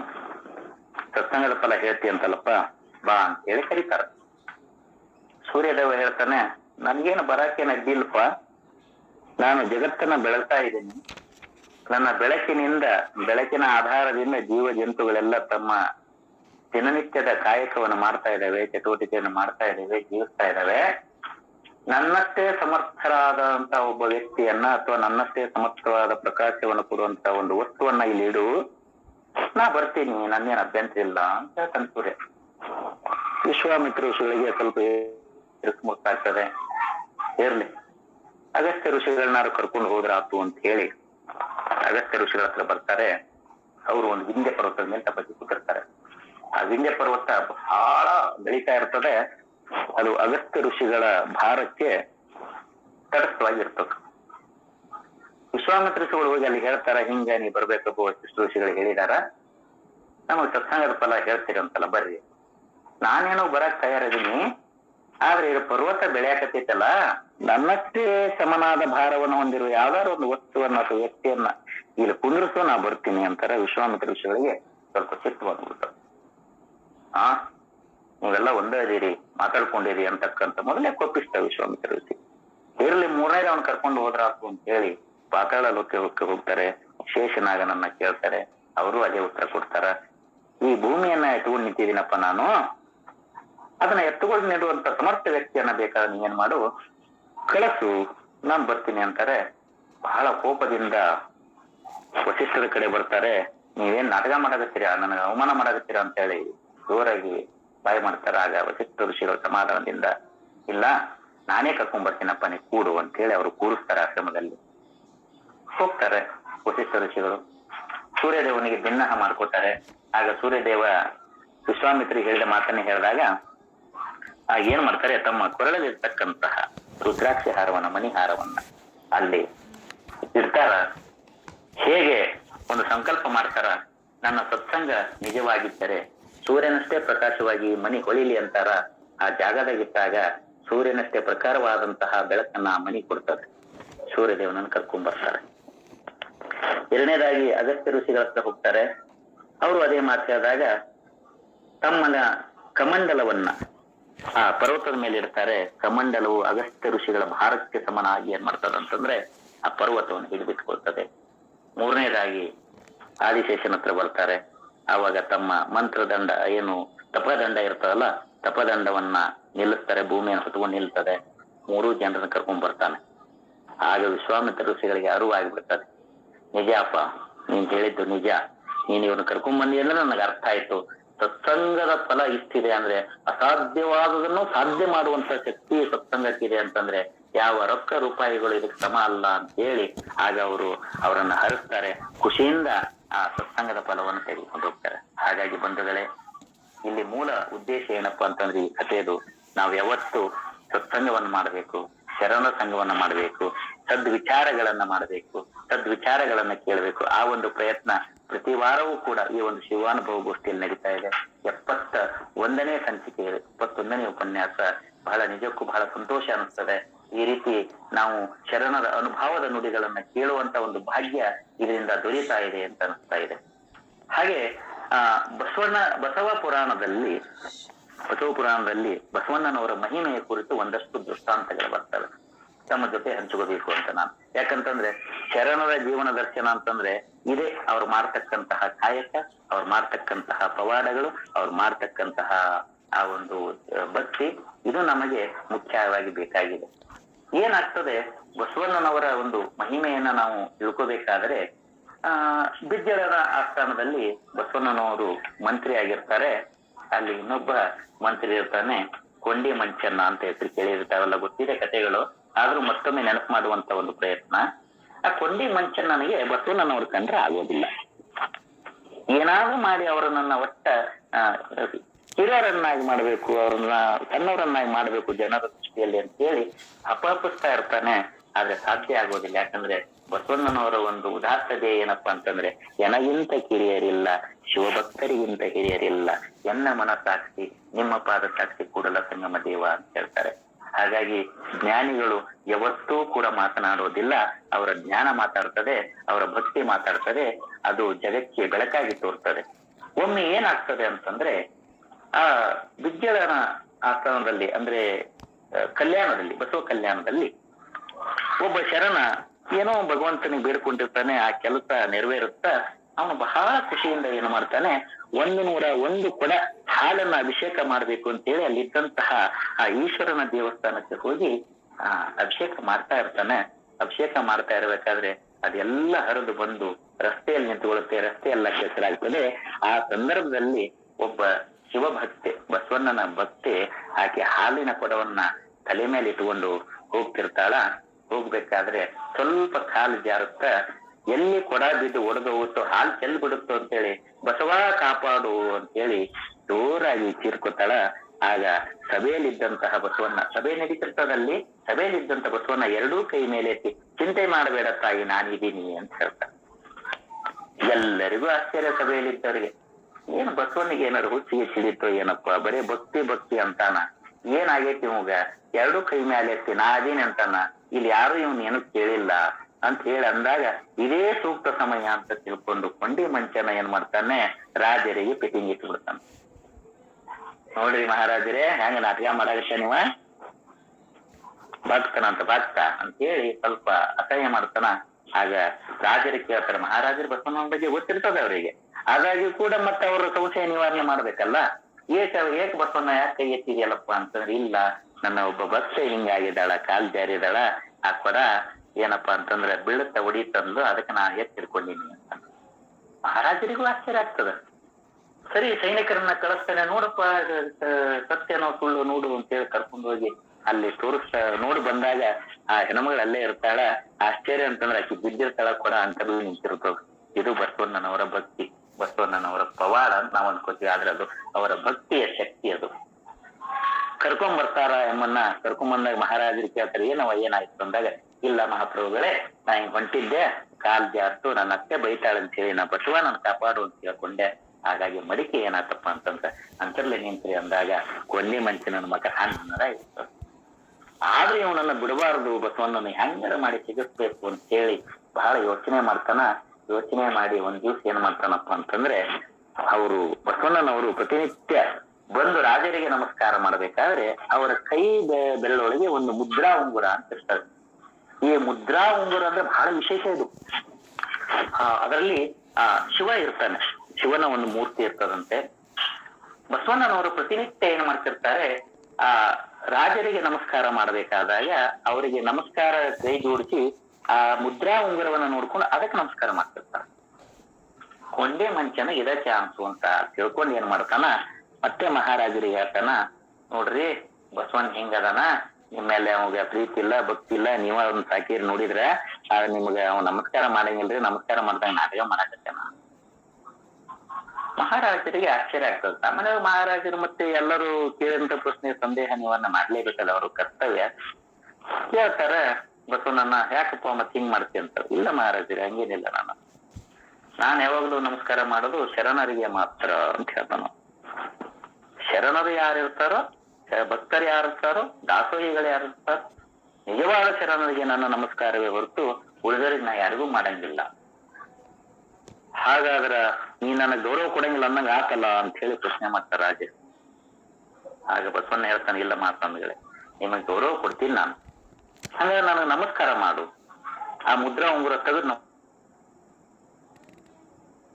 ಸತ್ಸಂಗದ ಫಲ ಹೇಳ್ತಿ ಅಂತಲ್ಲಪ್ಪ, ಬಾ ಅಂತ ಹೇಳಿ ಕರೀತಾರ. ಸೂರ್ಯದೇವ ಹೇಳ್ತಾನೆ, ನನ್ಗೇನು ಬರಾಕೇನ ಅಡ್ಡಿಲ್ಲಪ್ಪ ನಾನು ಜಗತ್ತನ್ನ ಬೆಳಗ್ತಾ ಇದ್ದೀನಿ. ನನ್ನ ಬೆಳಕಿನಿಂದ, ಬೆಳಕಿನ ಆಧಾರದಿಂದ ಜೀವ ಜಂತುಗಳೆಲ್ಲ ತಮ್ಮ ದಿನನಿತ್ಯದ ಕಾಯಕವನ್ನು ಮಾಡ್ತಾ ಇದ್ದಾವೆ, ಚಟುವಟಿಕೆಯನ್ನು ಮಾಡ್ತಾ ಇದ್ದಾವೆ, ಜೀವಿಸ್ತಾ ಇದ್ದಾವೆ. ನನ್ನಷ್ಟೇ ಸಮರ್ಥರಾದಂತ ಒಬ್ಬ ವ್ಯಕ್ತಿಯನ್ನ ಅಥವಾ ನನ್ನಷ್ಟೇ ಸಮರ್ಥವಾದ ಪ್ರಕಾಶವನ್ನು ಕೊಡುವಂತ ಒಂದು ವಸ್ತುವನ್ನ ಇಲ್ಲಿ ಇಡು. ನಾ ಬರ್ತೀನಿ, ನನ್ನೇನ್ ಅಭ್ಯಂತರ ಇಲ್ಲ ಅಂತ ಹೇಳ್ತಾನೆ ವಿಶ್ವಾಮಿತ್ರ ಋಷಿಗಳಿಗೆ ಸ್ವಲ್ಪ ಮುಟ್ಟಾಗ್ತದೆ ಇರ್ಲಿ. ಅಗಸ್ತ್ಯ ಋಷಿಗಳನ್ನಾರು ಕರ್ಕೊಂಡು ಹೋದ್ರಾತು ಅಂತ ಹೇಳಿ. ಅಗಸ್ತ್ಯ ಋಷಿಗಳ ಹತ್ರ ಬರ್ತಾರೆ. ಅವರು ಒಂದು ವಿಂಧ್ಯ ಪರ್ವತದ ಮೇಲೆ ತಪಸ್ಸಿ ಕೂತಿರ್ತಾರೆ. ಆ ವಿಂಧ್ಯ ಪರ್ವತ ಬಹಳ ಬೆಳೀತಾ ಇರ್ತದೆ. ಅದು ಅಗಸ್ತ್ಯ ಋಷಿಗಳ ಭಾರಕ್ಕೆ ತಟಸ್ಥವಾಗಿರ್ತದೆ. ವಿಶ್ವಾಮಿತ್ರ ಋಷಿಗಳು ಹೋಗಿ ಅಲ್ಲಿ ಹೇಳ್ತಾರ, ಹಿಂಗ ನೀ ಬರ್ಬೇಕಪ್ಪ ವಶಿಷ್ಠ ಋಷಿಗಳು ಹೇಳಿದಾರ. ನಮಗ್ ಸತ್ಸಂಗದ ಫಲ ಹೇಳ್ತೀರಿ ಅಂತಲ್ಲ, ಬರ್ರಿ. ನಾನೇನೋ ಬರಕ್ ತಯಾರಿದೀನಿ ಆದ್ರೆ ಇದು ಪರ್ವತ ಬೆಳೆಯಕತ್ತೈತಲ್ಲ, ನನ್ನಷ್ಟೇ ಸಮನಾದ ಭಾರವನ್ನು ಹೊಂದಿರುವ ಯಾವ್ದಾದ್ರು ಒಂದು ವಸ್ತುವನ್ನ ಅಥವಾ ವ್ಯಕ್ತಿಯನ್ನ ಇಲ್ಲಿ ಕುಂದ್ರಿಸೋ ನಾ ಬರ್ತೀನಿ ಅಂತಾರ ವಿಶ್ವಾಮಿತ್ರ ಋಷಿಗಳಿಗೆ ಸ್ವಲ್ಪ ಸಿಟ್ಟು ಬಂದ್ಬಿಡ್ತಾರೆ ಆ, ನೀವೆಲ್ಲ ಒಂದೇ ಇದೀರಿ ಮಾತಾಡ್ಕೊಂಡಿರಿ ಅಂತಕ್ಕಂತ ಮೊದಲೇ ಕೋಪಿಸ್ತ ವಿಶ್ವಾಮಿತ್ರ ಋಷಿ. ಇರಲಿ ಮೂರನೇ ಅವ್ನು ಕರ್ಕೊಂಡು ಹೋದ್ರಾಕು ಅಂತ ಹೇಳಿ ಪಾತಾಳ ಲೋಕಕ್ಕೆ ಹೋಗ್ತಾರೆ, ಶೇಷನಾಗನನ್ನ ಕೇಳ್ತಾರೆ, ಅವರು ಅದೇ ಉತ್ತರ ಕೊಡ್ತಾರ. ಈ ಭೂಮಿಯನ್ನ ಇಟ್ಕೊಂಡು ನಿಂತಿದ್ದೀನಪ್ಪ ನಾನು ಅದನ್ನ ಎತ್ತುಗೊಳ್ ನೀಡುವಂತ ಸಮರ್ಥ ವ್ಯಕ್ತಿಯನ್ನ ಬೇಕಾದ ನೀ ಏನ್ ಮಾಡು? ಕಳಸು, ನಾನ್ ಬರ್ತೀನಿ ಅಂತಾರೆ. ಬಹಳ ಕೋಪದಿಂದ ವಶಿಷ್ಠರ ಕಡೆ ಬರ್ತಾರೆ. ನೀವೇನ್ ನಾಟಕ ಮಾಡಕತ್ತೀರಾ? ನನಗೆ ಅವಮಾನ ಮಾಡಕತ್ತೀರಾ ಅಂತ ಹೇಳಿ ಜೋರಾಗಿ ಬಾಯಿ ಮಾಡ್ತಾರ. ಆಗ ವಶಿಷ್ಠ ಋಷಿಗಳ ಸಮಾಧಾನದಿಂದ, ಇಲ್ಲ, ನಾನೇ ಕರ್ಕೊಂಡ್ ಬರ್ತೀನಪ್ಪ, ನೀ ಕೂಡು ಅಂತ ಹೇಳಿ ಅವರು ಕೂರಿಸ್ತಾರೆ ಆಶ್ರಮದಲ್ಲಿ. ಹೋಗ್ತಾರೆ ವಶಿಷ್ಠ ಋಷಿಗಳು ಸೂರ್ಯದೇವನಿಗೆ ಭಿನ್ನಹ ಮಾಡ್ಕೊತಾರೆ ಆಗ ಸೂರ್ಯದೇವ ವಿಶ್ವಾಮಿತ್ರಿ ಹೇಳಿದ ಮಾತನ್ನ ಹೇಳಿದಾಗ ಆ ಏನ್ ಮಾಡ್ತಾರೆ, ತಮ್ಮ ಕೊರಳಲ್ಲಿರ್ತಕ್ಕಂತಹ ರುದ್ರಾಕ್ಷಿ ಹಾರವನ್ನ ಮಣಿ ಹಾರವನ್ನ ಅಲ್ಲಿ ಇಡ್ತಾರ. ಹೇಗೆ ಒಂದು ಸಂಕಲ್ಪ ಮಾಡ್ತಾರ? ನನ್ನ ಸತ್ಸಂಗ ನಿಜವಾಗಿದ್ದರೆ ಸೂರ್ಯನಷ್ಟೇ ಪ್ರಕಾಶವಾಗಿ ಮಣಿ ಹೊಳಿಲಿ ಅಂತಾರ. ಆ ಜಾಗದಾಗಿದ್ದಾಗ ಸೂರ್ಯನಷ್ಟೇ ಪ್ರಕಾರವಾದಂತಹ ಬೆಳಕನ್ನ ಮಣಿ ಕೊಡ್ತದೆ. ಸೂರ್ಯದೇವನನ್ನು ಕರ್ಕೊಂಡ್ ಬರ್ತಾರೆ. ಎರಡನೇದಾಗಿ ಅಗಸ್ತ್ಯ ಋಷಿಗಳ ಹತ್ರ ಹೋಗ್ತಾರೆ. ಅವರು ಅದೇ ಮಾತಾಡಿದಾಗ ತಮ್ಮನ ಕಮಂಡಲವನ್ನ ಆ, ಪರ್ವತದ ಮೇಲೆ ಇರ್ತಾರೆ ಕಮಂಡಲವು ಅಗಸ್ತ್ಯ ಋಷಿಗಳ ಭಾರಕ್ಕೆ ಸಮನಾಗಿ ಏನ್ ಮಾಡ್ತದೆ ಅಂತಂದ್ರೆ ಆ ಪರ್ವತವನ್ನು ಹಿಡಿದಿಟ್ಕೊಳ್ತದೆ. ಮೂರನೇದಾಗಿ ಆದಿಶೇಷನ ಹತ್ರ ಬರ್ತಾರೆ. ಆವಾಗ ತಮ್ಮ ಮಂತ್ರದಂಡ, ಏನು, ತಪದಂಡ ಇರ್ತದಲ್ಲ, ತಪದಂಡವನ್ನ ನಿಲ್ಲಿಸ್ತಾರೆ, ಭೂಮಿಯನ್ನು ಹೊತ್ಕೊಂಡು ನಿಲ್ತದೆ. ಮೂರು ಜನರನ್ನು ಕರ್ಕೊಂಡ್ ಬರ್ತಾನೆ. ಆಗ ವಿಶ್ವಾಮಿತ್ರ ಋಷಿಗಳಿಗೆ ನಿಜ ಅಪ್ಪ, ನೀನ್ ಹೇಳಿದ್ದು ನಿಜ. ನೀನ್ ಇವನು ಕರ್ಕೊಂಡ್ ಬಂದಿ ಅಂದ್ರೆ ನನಗೆ ಅರ್ಥ ಆಯ್ತು. ಸತ್ಸಂಗದ ಫಲ ಇಷ್ಟಿದೆ ಅಂದ್ರೆ ಅಸಾಧ್ಯವಾದದನ್ನು ಸಾಧ್ಯ ಮಾಡುವಂತ ಶಕ್ತಿ ಸತ್ಸಂಗಕ್ಕಿದೆ ಅಂತಂದ್ರೆ ಯಾವ ರೊಕ್ಕ ರೂಪಾಯಿಗಳು ಇದಕ್ಕೆ ಸಮ ಅಲ್ಲ ಅಂತ ಹೇಳಿ ಆಗ ಅವರು ಅವರನ್ನ ಹರಿಸ್ತಾರೆ. ಖುಷಿಯಿಂದ ಆ ಸತ್ಸಂಗದ ಫಲವನ್ನು ತೆಗೆದುಕೊಂಡು ಹೋಗ್ತಾರೆ. ಹಾಗಾಗಿ ಬಂಧುಗಳೇ, ಇಲ್ಲಿ ಮೂಲ ಉದ್ದೇಶ ಏನಪ್ಪಾ ಅಂತಂದ್ರೆ ಈ ಕಥೆಯದು ನಾವು ಯಾವತ್ತು ಸತ್ಸಂಗವನ್ನು ಮಾಡಬೇಕು, ಶರಣ ಸಂಘವನ್ನ ಮಾಡಬೇಕು, ಸದ್ವಿಚಾರಗಳನ್ನ ಮಾಡಬೇಕು, ಸದ್ವಿಚಾರಗಳನ್ನ ಕೇಳಬೇಕು. ಆ ಒಂದು ಪ್ರಯತ್ನ ಪ್ರತಿ ವಾರವೂ ಕೂಡ ಈ ಒಂದು ಶಿವಾನುಭವ ಗೋಷ್ಠಿಯಲ್ಲಿ ನಡೀತಾ ಇದೆ. ಎಪ್ಪತ್ತ ಒಂದನೇ ಸಂಚಿಕೆ ಇದೆ ಎಪ್ಪತ್ತೊಂದನೇ ಉಪನ್ಯಾಸ ಬಹಳ ನಿಜಕ್ಕೂ ಬಹಳ ಸಂತೋಷ ಅನಿಸ್ತದೆ. ಈ ರೀತಿ ನಾವು ಶರಣರ ಅನುಭವದ ನುಡಿಗಳನ್ನ ಕೇಳುವಂತ ಒಂದು ಭಾಗ್ಯ ಇದರಿಂದ ದೊರೀತಾ ಇದೆ ಅಂತ ಅನಿಸ್ತಾ ಇದೆ. ಹಾಗೆ, ಆ, ಬಸವಣ್ಣ, ಬಸವ ಪುರಾಣದಲ್ಲಿ ಬಸವ ಪುರಾಣದಲ್ಲಿ ಬಸವಣ್ಣನವರ ಮಹಿಮೆಯ ಕುರಿತು ಒಂದಷ್ಟು ದೃಷ್ಟಾಂತಗಳು ಬರ್ತವೆ. ತಮ್ಮ ಜೊತೆ ಹಂಚಿಕೋಬೇಕು ಅಂತ ನಾನು. ಯಾಕಂತಂದ್ರೆ ಶರಣರ ಜೀವನ ದರ್ಶನ ಅಂತಂದ್ರೆ ಇದೇ ಅವ್ರು ಮಾಡ್ತಕ್ಕಂತಹ ಕಾಯಕ, ಅವ್ರು ಮಾಡ್ತಕ್ಕಂತಹ ಪವಾಡಗಳು, ಅವ್ರು ಮಾಡ್ತಕ್ಕಂತಹ ಆ ಒಂದು ಭಕ್ತಿ, ಇದು ನಮಗೆ ಮುಖ್ಯವಾಗಿ ಬೇಕಾಗಿದೆ. ಏನಾಗ್ತದೆ, ಬಸವಣ್ಣನವರ ಒಂದು ಮಹಿಮೆಯನ್ನ ನಾವು ತಿಳ್ಕೋಬೇಕಾದ್ರೆ, ಆ ಬಿಜ್ಜಳರ ಆಸ್ಥಾನದಲ್ಲಿ ಬಸವಣ್ಣನವರು ಮಂತ್ರಿ ಆಗಿರ್ತಾರೆ. ಅಲ್ಲಿ ಇನ್ನೊಬ್ಬ ಮಂತ್ರಿ ಇರ್ತಾನೆ, ಕೊಂಡಿ ಮಂಚನ್ನ ಅಂತ ಹೆಸರು ಕೇಳಿರ್ತಾವೆಲ್ಲ ಗೊತ್ತಿದೆ ಕಥೆಗಳು ಆದ್ರೂ ಮತ್ತೊಮ್ಮೆ ನೆನಪು ಮಾಡುವಂತ ಒಂದು ಪ್ರಯತ್ನ. ಆ ಕೊಂಡಿ ಮಂಚನ್ನನಿಗೆ ಬಸವಣ್ಣನವ್ರು ಕಂಡ್ರೆ ಆಗೋದಿಲ್ಲ. ಏನಾದ್ರೂ ಮಾಡಿ ಅವರನ್ನ ಒಟ್ಟ ಹಿರಿಯರನ್ನಾಗಿ ಮಾಡಬೇಕು, ಅವ್ರನ್ನ ಸಣ್ಣವರನ್ನಾಗಿ ಮಾಡಬೇಕು ಜನರ ದೃಷ್ಟಿಯಲ್ಲಿ ಅಂತ ಹೇಳಿ ಅಪಹಪಿಸ್ತಾ ಇರ್ತಾನೆ, ಆದ್ರೆ ಸಾಧ್ಯ ಆಗೋದಿಲ್ಲ. ಯಾಕಂದ್ರೆ ಬಸವಣ್ಣನವರ ಒಂದು ಉದಾತ್ತತೆ ಏನಪ್ಪಾ ಅಂತಂದ್ರೆ, ಎನಗಿಂತ ಕಿರಿಯರಿಲ್ಲ, ಶಿವಭಕ್ತರಿಗಿಂತ ಹಿರಿಯರಿಲ್ಲ, ಎನ್ನ ಮನ ಸಾಕ್ಷಿ ನಿಮ್ಮ ಪಾದ ಸಾಕ್ಷಿ ಕೂಡಲ ಸಂಗಮ ದೇವ ಅಂತ ಹೇಳ್ತಾರೆ. ಹಾಗಾಗಿ ಜ್ಞಾನಿಗಳು ಯಾವತ್ತೂ ಕೂಡ ಮಾತನಾಡೋದಿಲ್ಲ ಅವರ ಜ್ಞಾನ ಮಾತಾಡ್ತದೆ, ಅವರ ಭಕ್ತಿ ಮಾತಾಡ್ತದೆ, ಅದು ಜಗಕ್ಕೆ ಬೆಳಕಾಗಿ ತೋರ್ತದೆ. ಒಮ್ಮೆ ಏನಾಗ್ತದೆ ಅಂತಂದ್ರೆ, ಆ ವಿದ್ಯಾದಾನ ಆಸ್ಥಾನದಲ್ಲಿ ಅಂದ್ರೆ ಕಲ್ಯಾಣದಲ್ಲಿ, ಬಸವ ಕಲ್ಯಾಣದಲ್ಲಿ ಒಬ್ಬ ಶರಣ ಏನೋ ಭಗವಂತನಿಗೆ ಬೇಡ್ಕೊಂಡಿರ್ತಾನೆ, ಆ ಕೆಲಸ ನೆರವೇರುತ್ತಾ ಅವನು ಬಹಳ ಖುಷಿಯಿಂದ ಏನು ಮಾಡ್ತಾನೆ, ಒಂದು ನೂರ ಒಂದು ಕೊಡ ಹಾಲನ್ನ ಅಭಿಷೇಕ ಮಾಡ್ಬೇಕು ಅಂತೇಳಿ ಅಲ್ಲಿದ್ದಂತಹ ಆ ಈಶ್ವರನ ದೇವಸ್ಥಾನಕ್ಕೆ ಹೋಗಿ, ಆ, ಅಭಿಷೇಕ ಮಾಡ್ತಾ ಇರ್ತಾನೆ. ಅಭಿಷೇಕ ಮಾಡ್ತಾ ಇರ್ಬೇಕಾದ್ರೆ ಅದೆಲ್ಲ ಹರಿದು ಬಂದು ರಸ್ತೆಯಲ್ಲಿ ನಿಂತುಕೊಳ್ಳುತ್ತೆ. ರಸ್ತೆ ಎಲ್ಲ ಕೆಸರಾಗ್ತದೆ ಆ ಸಂದರ್ಭದಲ್ಲಿ ಒಬ್ಬ ಶಿವಭಕ್ತೆ, ಬಸವಣ್ಣನ ಭಕ್ತೆ ಆಕೆ ಹಾಲಿನ ಕೊಡವನ್ನ ತಲೆ ಮೇಲೆ ಇಟ್ಟುಕೊಂಡು ಹೋಗ್ತಿರ್ತಾಳ. ಹೋಗ್ಬೇಕಾದ್ರೆ ಸ್ವಲ್ಪ ಕಾಲು ಜಾರುತ್ತ ಎಲ್ಲಿ ಕೊಡ ಬಿದ್ದು ಒಡೆದು ಹೋಗುತ್ತೋ ಹಾಲು ಚೆಲ್ ಬಿಡುತ್ತೋ ಅಂತೇಳಿ, ಬಸವ ಕಾಪಾಡು ಅಂತೇಳಿ ಜೋರಾಗಿ ಚೀರ್ಕೊತಾಳ. ಆಗ ಸಭೆಯಲ್ಲಿದ್ದಂತಹ ಬಸವಣ್ಣ, ಸಭೆ ನಡೀತಿರ್ತದಲ್ಲಿ ಸಭೆಯಲ್ಲಿದ್ದಂತ ಬಸವಣ್ಣ ಎರಡೂ ಕೈ ಮೇಲೆ ಎತ್ತಿ, ಚಿಂತೆ ಮಾಡಬೇಡ ತಾಯಿ, ನಾನಿದ್ದೀನಿ ಅಂತ ಹೇಳ್ತಾನೆ ಎಲ್ಲರಿಗೂ ಆಶ್ಚರ್ಯ ಸಭೆಯಲ್ಲಿದ್ದವರಿಗೆ. ಏನ್ ಬಸವನಿಗೆ ಏನಾದ್ರು ಹುಚ್ಚಿಗೆ ಸಿಡಿತು ಏನಪ್ಪ, ಬರೇ ಭಕ್ತಿ ಭಕ್ತಿ ಅಂತಾನ. ಏನಾಗೈತಿ ಇವಾಗ ಎರಡೂ ಕೈ ಮೇಲೆ ಎತ್ತಿ ನಾ ಅದೀನಿ ಅಂತಾನ. ಇಲ್ಲಿ ಯಾರು ಇವನ್ ಏನು ಕೇಳಿಲ್ಲ. ಅಂತ ಹೇಳಿ ಅಂದಾಗ, ಇದೇ ಸೂಕ್ತ ಸಮಯ ಅಂತ ತಿಳ್ಕೊಂಡು ಕೊಂಡಿ ಮಂಚನ ಏನ್ ಮಾಡ್ತಾನೆ, ರಾಜರಿಗೆ ಫಿಟ್ಟಿಂಗ್ ಇಟ್ಬಿಡ್ತಾನೆ. ನೋಡ್ರಿ ಮಹಾರಾಜರೇ, ಹೆಂಗ ನಾಟಕ ಮಾಡಾಗತ್ತೆ ನೀವ? ಭಕ್ತನಂತ ಭಕ್ತ ಅಂತ ಹೇಳಿ ಸ್ವಲ್ಪ ಅಸಹ್ಯ ಮಾಡ್ತಾನ. ಆಗ ರಾಜರು ಕೇಳ್ತಾರೆ, ಮಹಾರಾಜರು ಬಸವಣ್ಣನ ಬಗ್ಗೆ ಗೊತ್ತಿರ್ತದೆ ಅವರಿಗೆ. ಹಾಗಾಗಿ ಕೂಡ ಮತ್ತೆ ಅವರ ಸಂಶಯ ನಿವಾರಣೆ ಮಾಡ್ಬೇಕಲ್ಲ? ಏಕ ಏಕ ಬಸವಣ್ಣ ಯಾಕೆ ಕೈ ಎತ್ತಿದೆಯಲ್ಲಪ್ಪ ಅಂತಂದ್ರೆ, ಇಲ್ಲ, ನನ್ನ ಒಬ್ಬ ಭಕ್ತ ಹಿಂಗಾಗಿದ್ದಾಳ, ಕಾಲ್ ಜಾರಿದಾಳ, ಆ ಕೊಡ ಏನಪ್ಪಾ ಅಂತಂದ್ರೆ ಬೀಳುತ್ತ ತಂದು ಅದಕ್ಕೆ ನಾ ಎತ್ತಿಡ್ಕೊಂಡಿನಿ ಅಂತ. ಮಹಾರಾಜರಿಗೂ ಆಶ್ಚರ್ಯ ಆಗ್ತದ. ಸರಿ, ಸೈನಿಕರನ್ನ ಕಳಿಸ್ತಾನೆ, ನೋಡಪ್ಪ ಸತ್ಯನೋ ಸುಳ್ಳು ನೋಡು ಅಂತ ಹೇಳಿ ಕರ್ಕೊಂಡು ಹೋಗಿ ಅಲ್ಲಿ ತೋರಿಸ್ತಾ ನೋಡಿ ಬಂದಾಗ ಆ ಹೆಣ್ಮಗಳು ಅಲ್ಲೇ ಇರ್ತಾಳ, ಆಶ್ಚರ್ಯ ಅಂತಂದ್ರೆ ಆಕಿ ಬಿದ್ದಿರ್ತಾಳ ಕೂಡ ಅಂತ ನಿಂತಿರ್ತದ ಇದು ಬಸವಣ್ಣನವರ ಭಕ್ತಿ, ಬಸವಣ್ಣನವರ ಪವಾಡ ಅಂತ ನಾವ್ ಅನ್ಕೋತೀವಿ, ಆದ್ರೆ ಅದು ಅವರ ಭಕ್ತಿಯ ಶಕ್ತಿ ಅದು. ಕರ್ಕೊಂಡ್ ಬರ್ತಾರ ಎಮ್ಮನ್ನ? ಕರ್ಕೊಂಡ್ ಬಂದಾಗ ಮಹಾರಾಜರು ಕೇಳ್ತಾರೆ ಏನವ ಏನಾಯ್ತು? ಅಂದಾಗ ಇಲ್ಲ ಮಹಾಪ್ರಭುಗಳೇ, ನಾ ಹಿಂಗ್ ಹೊಂಟಿದ್ದೆ ಕಾಲ್ ಜಾರ್ತು ನನ್ನ ಅತ್ತೆ ಬೈತಾಳ ಅಂತ ಹೇಳಿ ನಾ ಬಸವ ನನ್ ಕಾಪಾಡು ಅಂತ ಹೇಳ್ಕೊಂಡೆ. ಹಾಗಾಗಿ ಮಡಿಕೆ ಏನಾತಪ್ಪ ಅಂತಂದ್ರೆ, ಅಂತರ್ಲೆ ನಿಂತ್ರಿ ಅಂದಾಗ ಕೊಲ್ಲಿ ಮಂಚಿ ನನ್ನ ಮಗ ಹಣ್ಣರ ಇತ್ತು ಆದ್ರೆ ಇವನನ್ನ ಬಿಡಬಾರದು, ಬಸವಣ್ಣನ ಹೆಂಗರ ಮಾಡಿ ಸಿಗಿಸ್ಬೇಕು ಅಂತ ಹೇಳಿ ಬಹಳ ಯೋಚನೆ ಮಾಡ್ತಾನ. ಯೋಚನೆ ಮಾಡಿ ಒಂದ್ ದಿವ್ಸ ಏನ್ ಮಾಡ್ತಾನಪ್ಪ ಅಂತಂದ್ರೆ, ಅವರು ಬಸವಣ್ಣನವರು ಪ್ರತಿನಿತ್ಯ ಬಂದು ರಾಜರಿಗೆ ನಮಸ್ಕಾರ ಮಾಡ್ಬೇಕಾದ್ರೆ, ಅವರ ಕೈ ಬೆರಳೊಳಗೆ ಒಂದು ಮುದ್ರಾ ಉಂಗುರ ಅಂತ ಇರ್ತದೆ ಈ ಮುದ್ರಾ ಉಂಗುರ ಅಂದ್ರೆ ಬಹಳ ವಿಶೇಷ ಇದು. ಅದರಲ್ಲಿ, ಆ, ಶಿವ ಇರ್ತಾನೆ. ಶಿವನ ಒಂದು ಮೂರ್ತಿ ಇರ್ತದಂತೆ. ಬಸವಣ್ಣನವರು ಪ್ರತಿನಿತ್ಯ ಏನ್ ಮಾಡ್ತಿರ್ತಾರೆ, ಆ, ರಾಜರಿಗೆ ನಮಸ್ಕಾರ ಮಾಡಬೇಕಾದಾಗ ಅವರಿಗೆ ನಮಸ್ಕಾರ ಕೈ ಜೋಡಿಸಿ ಆ ಮುದ್ರಾ ಉಂಗುರವನ್ನ ನೋಡ್ಕೊಂಡು ಅದಕ್ಕೆ ನಮಸ್ಕಾರ ಮಾಡ್ತಿರ್ತಾರೆ. ಕೊಂಡೆ ಮಂಚನ ಇದ ಚಾನ್ಸು ಅಂತ ತಿಳ್ಕೊಂಡು ಏನ್ ಮಾಡ್ತಾನ, ಮತ್ತೆ ಮಹಾರಾಜರಿಗೆ ಹೇಳ್ತಾನ, ನೋಡ್ರಿ ಬಸವಣ್ಣ ಹಿಂಗದಾನ ನಿಮ್ಮ ಮೇಲೆ ಅವಾಗ ಪ್ರೀತಿ ಇಲ್ಲ, ಭಕ್ತಿ ಇಲ್ಲ, ನೀವ ಅವ್ನ ಸಾಕಿರಿ ನೋಡಿದ್ರ, ಆ ನಿಮ್ಗ ಅವ್ ನಮಸ್ಕಾರ ಮಾಡಂಗಿಲ್ರಿ, ನಮಸ್ಕಾರ ಮಾಡ್ದಂಗ ನಾಟಕ ಮಾಡಾಕತ್ತೇನ. ಮಹಾರಾಜರಿಗೆ ಆಶ್ಚರ್ಯ ಆಗ್ತದೆ. ಸಾಮಾನ್ಯ ಮಹಾರಾಜರು ಮತ್ತೆ ಎಲ್ಲರೂ ಕೇಳಿದಂತ ಪ್ರಶ್ನೆ, ಸಂದೇಹ ನಿವಾರಣೆ ಮಾಡ್ಲೇಬೇಕಲ್ಲ ಅವರು ಕರ್ತವ್ಯ. ಕೇಳ್ತಾರ ಬಸವನನ್ನ ಯಾಕಪ್ಪ ಮತ್ತೆ ಹಿಂಗ್ ಮಾಡ್ತಿ ಅಂತ? ಇಲ್ಲ ಮಹಾರಾಜರೇ, ಹಂಗೇನಿಲ್ಲ ನಾನು. ನಾನ್ ಯಾವಾಗ್ಲೂ ನಮಸ್ಕಾರ ಮಾಡೋದು ಶರಣರಿಗೆ ಮಾತ್ರ ಅಂತ ಹೇಳ್ತಾನ. ಶರಣರು ಯಾರು ಇರ್ತಾರೋ ಶ- ಭಕ್ತರು ಯಾರು ಇರ್ತಾರೋ, ದಾಸೋಹಿಗಳು ಯಾರು ಇರ್ತಾರೋ, ನಿಜವಾದ ಶರಣರಿಗೆ ನನ್ನ ನಮಸ್ಕಾರವೇ ಹೊರತು ಉಳಿದವರಿಗೆ ನಾ ಯಾರಿಗೂ ಮಾಡಂಗಿಲ್ಲ. ಹಾಗಾದ್ರ ನೀ ನನಗ್ ಗೌರವ ಕೊಡಂಗಿಲ್ಲ ಅನ್ನಂಗ ಆತಲ್ಲ ಅಂತ ಹೇಳಿ ಪ್ರಶ್ನೆ ಮಾಡ್ತಾರ ರಾಜ. ಆಗ ಬಸವಣ್ಣ ಹೇಳ್ತಾನೆ, ಇಲ್ಲ ಮಾತಂದ್ಗಳೇ ನಿಮಗ್ ಗೌರವ ಕೊಡ್ತೀನಿ ನಾನು. ಹಂಗಾದ್ರೆ ನನಗ್ ನಮಸ್ಕಾರ ಮಾಡು. ಆ ಮುದ್ರಾ ಉಂಗುರ ತೆಗೆದು